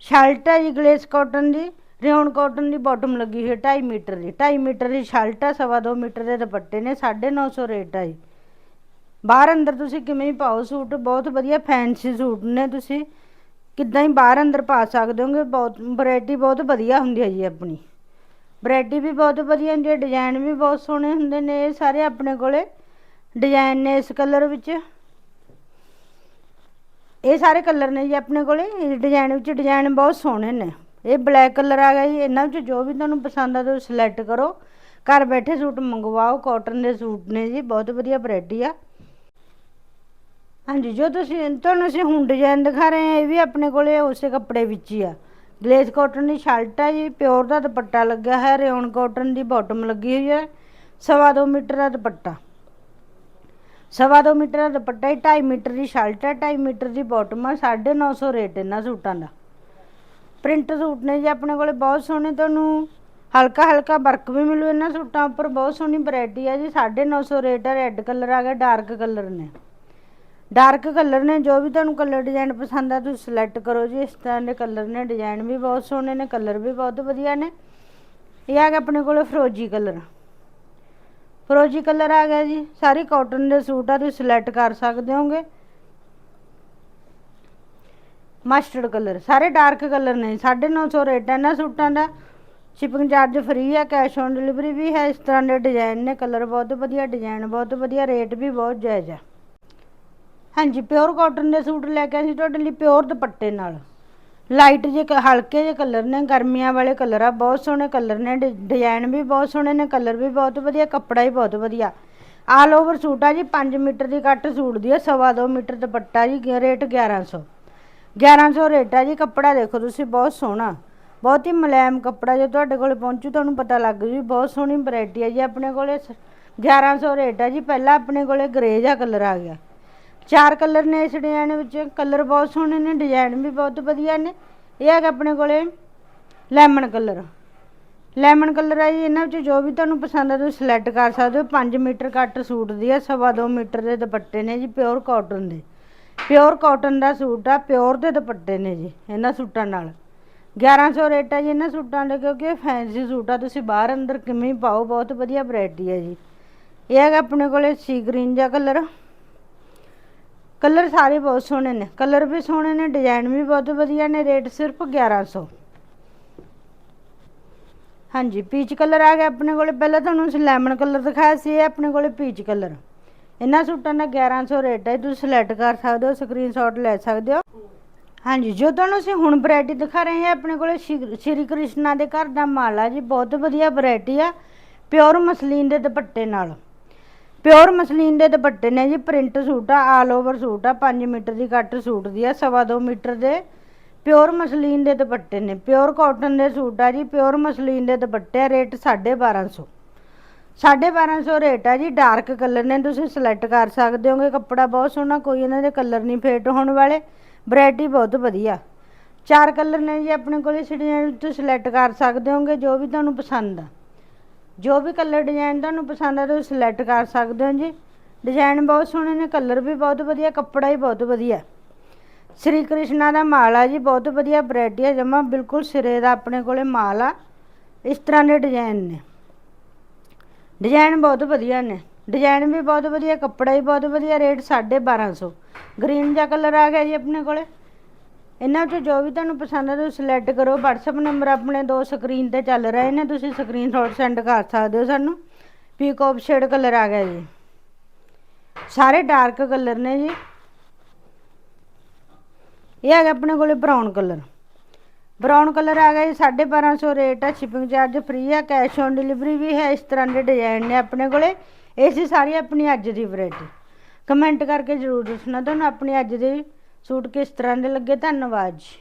ਸ਼ਰਟ ਹੈ ਜੀ ਗਲੇਸ ਕਾਟਨ ਦੀ ਰਿਓਨ ਕਾਟਨ ਦੀ ਬਾਟਮ ਲੱਗੀ ਹੋਈ 2.5 ਮੀਟਰ ਦੀ 2.5 ਮੀਟਰ ਦੀ ਸ਼ਰਟ ਹੈ ਸਵਾ ਦੋ ਮੀਟਰ ਦੇ ਦੁਪੱਟੇ ਨੇ 950 ਰੇਟ ਹੈ ਜੀ। ਬਾਹਰ ਅੰਦਰ ਤੁਸੀਂ ਕਿਵੇਂ ਹੀ ਪਾਓ ਸੂਟ, ਬਹੁਤ ਵਧੀਆ ਫੈਂਸੀ ਸੂਟ ਨੇ ਤੁਸੀਂ, ਕਿੱਦਾਂ ਹੀ ਬਾਹਰ ਅੰਦਰ ਪਾ ਸਕਦੇ ਹੋਗੇ, ਬਹੁਤ ਵੈਰਾਈਟੀ ਬਹੁਤ ਵਧੀਆ ਹੁੰਦੀ ਹੈ ਜੀ ਆਪਣੀ। ਵੈਰਾਈਟੀ ਵੀ ਬਹੁਤ ਵਧੀਆ ਹੁੰਦੀ ਹੈ ਡਿਜ਼ਾਈਨ ਵੀ ਬਹੁਤ ਸੋਹਣੇ ਹੁੰਦੇ ਨੇ, ਇਹ ਸਾਰੇ ਆਪਣੇ ਕੋਲੇ ਡਿਜ਼ਾਈਨ ਨੇ ਇਸ ਕਲਰ ਵਿੱਚ। ਇਹ ਸਾਰੇ ਕਲਰ ਨੇ ਜੀ ਆਪਣੇ ਕੋਲੇ। ਇਸ ਡਿਜ਼ਾਈਨ ਵਿੱਚ ਡਿਜ਼ਾਈਨ ਬਹੁਤ ਸੋਹਣੇ ਨੇ। ਇਹ ਬਲੈਕ ਕਲਰ ਆ ਗਿਆ ਜੀ। ਇਹਨਾਂ ਵਿੱਚ ਜੋ ਵੀ ਤੁਹਾਨੂੰ ਪਸੰਦ ਆ ਤੁਸੀਂ ਸਿਲੈਕਟ ਕਰੋ। ਘਰ ਬੈਠੇ ਸੂਟ ਮੰਗਵਾਓ। ਕਾਟਨ ਦੇ ਸੂਟ ਨੇ ਜੀ। ਬਹੁਤ ਵਧੀਆ ਵੈਰਾਈਟੀ ਆ। ਹਾਂਜੀ, ਜੋ ਤੁਸੀਂ ਤੁਹਾਨੂੰ ਅਸੀਂ ਹੁਣ ਡਿਜ਼ਾਈਨ ਦਿਖਾ ਰਹੇ ਹਾਂ, ਇਹ ਵੀ ਆਪਣੇ ਕੋਲੇ ਉਸੇ ਕੱਪੜੇ ਵਿੱਚ ਹੀ ਆ। ਗਲੇਸ ਕਾਟਨ ਦੀ ਸ਼ਰਟ ਆ ਜੀ। ਪਿਓਰ ਦਾ ਦੁਪੱਟਾ ਲੱਗਿਆ ਹੈ ਰਿਓਨ ਕਾਟਨ ਦੀ ਬਾਟਮ ਲੱਗੀ ਹੋਈ ਹੈ ਸਵਾ ਦੋ ਮੀਟਰ ਦਾ ਦੁਪੱਟਾ। ਸਵਾ ਦੋ ਮੀਟਰ ਦਾ ਦੁਪੱਟਾ ਹੀ 2.5 ਮੀਟਰ ਦੀ ਸ਼ਰਟ ਹੈ 2.5 ਮੀਟਰ ਦੀ ਬਾਟਮ ਆ 950 ਰੇਟ ਇਹਨਾਂ ਸੂਟਾਂ ਦਾ। ਪ੍ਰਿੰਟ ਸੂਟ ਨੇ ਜੀ ਆਪਣੇ ਕੋਲੇ ਬਹੁਤ ਸੋਹਣੇ, ਤੁਹਾਨੂੰ ਹਲਕਾ ਹਲਕਾ ਵਰਕ ਵੀ ਮਿਲੂ ਇਹਨਾਂ ਸੂਟਾਂ ਉੱਪਰ, ਬਹੁਤ ਸੋਹਣੀ ਵੈਰਾਈਟੀ ਹੈ ਜੀ 950 ਰੇਟ ਹੈ ਰੈੱਡ ਕਲਰ ਆ ਗਿਆ ਡਾਰਕ ਕਲਰ ਨੇ। ਡਾਰਕ ਕਲਰ ਨੇ, ਜੋ ਵੀ ਤੁਹਾਨੂੰ ਕਲਰ ਡਿਜ਼ਾਈਨ ਪਸੰਦ ਆ, ਤੁਸੀਂ ਸਿਲੈਕਟ ਕਰੋ ਜੀ, ਇਸ ਤਰ੍ਹਾਂ ਦੇ ਕਲਰ ਨੇ ਡਿਜ਼ਾਈਨ ਵੀ ਬਹੁਤ ਸੋਹਣੇ ਨੇ ਕਲਰ ਵੀ ਬਹੁਤ ਵਧੀਆ ਨੇ। ਇਹ ਆ ਗਿਆ ਆਪਣੇ ਕੋਲੇ ਫਰੋਜੀ ਕਲਰ ਫਰੋਜੀ ਕਲਰ ਆ ਗਿਆ ਜੀ। ਸਾਰੇ ਕਾਟਨ ਦੇ ਸੂਟ ਆ, ਤੁਸੀਂ ਸਿਲੈਕਟ ਕਰ ਸਕਦੇ ਹੋਗੇ। ਮਸਟਰਡ ਕਲਰ, ਸਾਰੇ ਡਾਰਕ ਕਲਰ ਨੇ। 950 ਰੇਟ ਹੈ ਇਹਨਾਂ ਸੂਟਾਂ ਦਾ। ਸ਼ਿਪਿੰਗ ਚਾਰਜ ਫ੍ਰੀ ਹੈ ਕੈਸ਼ ਔਨ ਡਿਲੀਵਰੀ ਵੀ ਹੈ, ਇਸ ਤਰ੍ਹਾਂ ਦੇ ਡਿਜ਼ਾਈਨ ਨੇ। ਕਲਰ ਬਹੁਤ ਵਧੀਆ ਡਿਜ਼ਾਈਨ ਬਹੁਤ ਵਧੀਆ ਰੇਟ ਵੀ ਬਹੁਤ ਜਾਇਜ਼ ਹੈ ਹਾਂਜੀ ਪਿਓਰ ਕਾਟਨ ਦੇ ਸੂਟ ਲੈ ਕੇ ਅਸੀਂ ਤੁਹਾਡੇ ਲਈ ਪਿਓਰ ਦੁਪੱਟੇ ਨਾਲ। ਲਾਈਟ ਜੇ ਕ- ਹਲਕੇ ਜੇ ਕਲਰ ਨੇ, ਗਰਮੀਆਂ ਵਾਲੇ ਕਲਰ ਆ, ਬਹੁਤ ਸੋਹਣੇ ਕਲਰ ਨੇ, ਡਿ- ਡਿਜ਼ਾਈਨ ਵੀ ਬਹੁਤ ਸੋਹਣੇ ਨੇ, ਕਲਰ ਵੀ ਬਹੁਤ ਵਧੀਆ, ਕੱਪੜਾ ਵੀ ਬਹੁਤ ਵਧੀਆ। ਆਲ ਓਵਰ ਸੂਟ ਆ ਜੀ 5 ਮੀਟਰ ਦੀ ਕੱਟ ਸੂਟ ਦੀ ਆ, ਸਵਾ ਦੋ ਮੀਟਰ ਦੁਪੱਟਾ ਜੀ, ਗ- ਰੇਟ 1100 1100 ਰੇਟ ਆ ਜੀ, ਕੱਪੜਾ ਦੇਖੋ ਤੁਸੀਂ, ਬਹੁਤ ਸੋਹਣਾ। ਬਹੁਤ ਹੀ ਮੁਲਾਇਮ ਕੱਪੜਾ ਜੇ ਤੁਹਾਡੇ ਕੋਲ ਪਹੁੰਚੂ, ਤੁਹਾਨੂੰ ਪਤਾ ਲੱਗ ਜੂ ਵੀ ਬਹੁਤ ਸੋਹਣੀ ਵੈਰਾਈਟੀ ਹੈ ਜੀ ਆਪਣੇ ਕੋਲੇ। ਸ- 1100 ਰੇਟ ਆ ਜੀ, ਪਹਿਲਾਂ ਆਪਣੇ ਕੋਲੇ ਗ੍ਰੇ ਜਿਹਾ ਕਲਰ ਆ ਗਿਆ। ਚਾਰ ਕਲਰ ਨੇ ਇਸ ਡਿਜ਼ਾਈਨ ਵਿੱਚ, ਕਲਰ ਬਹੁਤ ਸੋਹਣੇ ਨੇ, ਡਿਜ਼ਾਈਨ ਵੀ ਬਹੁਤ ਵਧੀਆ ਨੇ। ਇਹ ਹੈਗਾ ਆਪਣੇ ਕੋਲੇ ਲੈਮਨ ਕਲਰ। ਲੈਮਨ ਕਲਰ ਹੈ ਜੀ, ਇਹਨਾਂ ਵਿੱਚ ਜੋ ਵੀ ਤੁਹਾਨੂੰ ਪਸੰਦ ਆ ਤੁਸੀਂ ਸਿਲੈਕਟ ਕਰ ਸਕਦੇ ਹੋ। 5 ਮੀਟਰ ਕੱਟ ਸੂਟ ਦੀ ਹੈ ਸਵਾ ਦੋ ਮੀਟਰ ਦੇ ਦੁਪੱਟੇ ਨੇ ਜੀ ਪਿਓਰ ਕਾਟਨ ਦੇ। ਪਿਓਰ ਕਾਟਨ ਦਾ ਸੂਟ ਆ ਪਿਓਰ ਦੇ ਦੁਪੱਟੇ ਨੇ ਜੀ, ਇਹਨਾਂ ਸੂਟਾਂ ਨਾਲ। 1100 ਰੇਟ ਹੈ ਜੀ ਇਹਨਾਂ ਸੂਟਾਂ ਦੇ, ਕਿਉਂਕਿ ਫੈਂਸੀ ਸੂਟ ਆ, ਤੁਸੀਂ ਬਾਹਰ ਅੰਦਰ ਕਿਵੇਂ ਪਾਓ, ਬਹੁਤ ਵਧੀਆ ਵੈਰਾਈਟੀ ਹੈ ਜੀ। ਇਹ ਹੈਗਾ ਆਪਣੇ ਕੋਲੇ ਸੀ ਗ੍ਰੀਨ ਜਿਹਾ ਕਲਰ। ਕਲਰ ਸਾਰੇ ਬਹੁਤ ਸੋਹਣੇ ਨੇ। ਕਲਰ ਵੀ ਸੋਹਣੇ ਨੇ, ਡਿਜ਼ਾਈਨ ਵੀ ਬਹੁਤ ਵਧੀਆ ਨੇ, ਰੇਟ ਸਿਰਫ 1100 ਹਾਂਜੀ, ਪੀਚ ਕਲਰ ਆ ਗਿਆ ਆਪਣੇ ਕੋਲੇ। ਪਹਿਲਾਂ ਤੁਹਾਨੂੰ ਅਸੀਂ ਲੈਮਨ ਕਲਰ ਦਿਖਾਇਆ ਸੀ, ਇਹ ਆਪਣੇ ਕੋਲੇ ਪੀਚ ਕਲਰ। ਇਹਨਾਂ ਸੂਟਾਂ ਦਾ 1100 ਰੇਟ ਹੈ। ਤੁਸੀਂ ਸਿਲੈਕਟ ਕਰ ਸਕਦੇ ਹੋ ਸਕਰੀਨਸ਼ਾਟ ਲੈ ਸਕਦੇ ਹੋ। ਹਾਂਜੀ, ਜੋ ਤੁਹਾਨੂੰ ਅਸੀਂ ਹੁਣ ਵੈਰਾਈਟੀ ਦਿਖਾ ਰਹੇ ਹਾਂ ਆਪਣੇ ਕੋਲੇ ਸ਼੍ਰੀ ਸ਼੍ਰੀ ਕ੍ਰਿਸ਼ਨਾ ਦੇ ਘਰ ਦਾ ਮਾਲ ਆ ਜੀ। ਬਹੁਤ ਵਧੀਆ ਵੈਰਾਈਟੀ ਆ। ਪਿਓਰ ਮਸਲੀਨ ਦੇ ਦੁਪੱਟੇ ਨਾਲ। ਪਿਓਰ ਮਸਲੀਨ ਦੇ ਦੁਪੱਟੇ ਨੇ ਜੀ ਪ੍ਰਿੰਟ ਸੂਟ ਆ ਆਲ ਓਵਰ ਸੂਟ ਆ 5 ਮੀਟਰ ਦੀ ਕੱਟ ਸੂਟ ਦੀ ਆ ਸਵਾ ਦੋ ਮੀਟਰ ਦੇ। ਪਿਓਰ ਮਸਲੀਨ ਦੇ ਦੁਪੱਟੇ ਨੇ ਪਿਓਰ ਕਾਟਨ ਦੇ ਸੂਟ ਆ ਜੀ ਪਿਓਰ ਮਸਲੀਨ ਦੇ ਦੁਪੱਟੇ ਆ, ਰੇਟ 1250 1250 ਰੇਟ ਆ ਜੀ ਡਾਰਕ ਕਲਰ ਨੇ ਤੁਸੀਂ ਸਿਲੈਕਟ ਕਰ ਸਕਦੇ ਹੋਗੇ ਕੱਪੜਾ ਬਹੁਤ ਸੋਹਣਾ ਕੋਈ ਇਹਨਾਂ ਦੇ ਕਲਰ ਨਹੀਂ ਫੇਟ ਹੋਣ ਵਾਲੇ ਵੈਰਾਈਟੀ ਬਹੁਤ ਵਧੀਆ। ਚਾਰ ਕਲਰ ਨੇ ਜੀ ਆਪਣੇ ਕੋਲੇ ਸਿੜੀਆਂ ਤੁਸੀਂ ਸਿਲੈਕਟ ਕਰ ਸਕਦੇ ਹੋਗੇ ਜੋ ਵੀ ਤੁਹਾਨੂੰ ਪਸੰਦ ਆ। ਜੋ ਵੀ ਕਲਰ ਡਿਜ਼ਾਈਨ ਤੁਹਾਨੂੰ ਪਸੰਦ ਆ, ਤੁਸੀਂ ਸਿਲੈਕਟ ਕਰ ਸਕਦੇ ਹੋ ਜੀ। ਡਿਜ਼ਾਈਨ ਬਹੁਤ ਸੋਹਣੇ ਨੇ ਕਲਰ ਵੀ ਬਹੁਤ ਵਧੀਆ, ਕੱਪੜਾ ਹੀ ਬਹੁਤ ਵਧੀਆ। ਸ੍ਰੀ ਕ੍ਰਿਸ਼ਨਾ ਦਾ ਮਾਲ ਆ ਜੀ, ਬਹੁਤ ਵਧੀਆ ਵੈਰਾਈਟੀ ਆ, ਜਮਾ ਬਿਲਕੁਲ ਸਿਰੇ ਦਾ ਆਪਣੇ ਕੋਲੇ ਮਾਲ। ਆ ਇਸ ਤਰ੍ਹਾਂ ਦੇ ਡਿਜ਼ਾਈਨ ਨੇ। ਡਿਜ਼ਾਈਨ ਬਹੁਤ ਵਧੀਆ ਨੇ। ਡਿਜ਼ਾਈਨ ਵੀ ਬਹੁਤ ਵਧੀਆ, ਕੱਪੜਾ ਵੀ ਬਹੁਤ ਵਧੀਆ ਰੇਟ 1250 ਗ੍ਰੀਨ ਜਿਹਾ ਕਲਰ ਆ ਗਿਆ ਜੀ ਆਪਣੇ ਕੋਲੇ। ਇਹਨਾਂ ਵਿੱਚੋਂ ਜੋ ਵੀ ਤੁਹਾਨੂੰ ਪਸੰਦ ਹੈ ਤੁਸੀਂ ਸਿਲੈਕਟ ਕਰੋ। WhatsApp ਨੰਬਰ ਆਪਣੇ ਦੋ ਸਕਰੀਨ ਤੇ ਚੱਲ ਰਹੇ ਨੇ ਤੁਸੀਂ ਸਕਰੀਨਸ਼ਾਟ ਸੈਂਡ ਕਰ ਸਕਦੇ ਹੋ ਸਾਨੂੰ। ਪੀਕੋਪ ਸ਼ੇਡ ਕਲਰ ਆ ਗਿਆ ਜੀ। ਸਾਰੇ ਡਾਰਕ ਕਲਰ ਨੇ ਜੀ। ਇਹ ਹੈਗਾ ਆਪਣੇ ਕੋਲੇ ਬਰਾਊਨ ਕਲਰ ਬਰਾਊਨ ਕਲਰ ਆ ਗਿਆ ਜੀ 1250 ਰੇਟ ਆ ਸ਼ਿਪਿੰਗ ਚਾਰਜ ਫ੍ਰੀ ਆ ਕੈਸ਼ ਔਨ ਡਿਲੀਵਰੀ ਵੀ ਹੈ, ਇਸ ਤਰ੍ਹਾਂ ਦੇ ਡਿਜ਼ਾਈਨ ਨੇ ਆਪਣੇ ਕੋਲੇ। ਇਹ ਸੀ ਸਾਰੀ ਆਪਣੀ ਅੱਜ ਦੀ ਵੈਰਾਈਟੀ ਕਮੈਂਟ ਕਰਕੇ ਜ਼ਰੂਰ ਦੱਸਣਾ ਤੁਹਾਨੂੰ ਆਪਣੀ ਅੱਜ ਦੀ ਸੂਟ ਕਿਸ ਤਰ੍ਹਾਂ ਦੇ ਲੱਗੇ ਧੰਨਵਾਦ ਜੀ।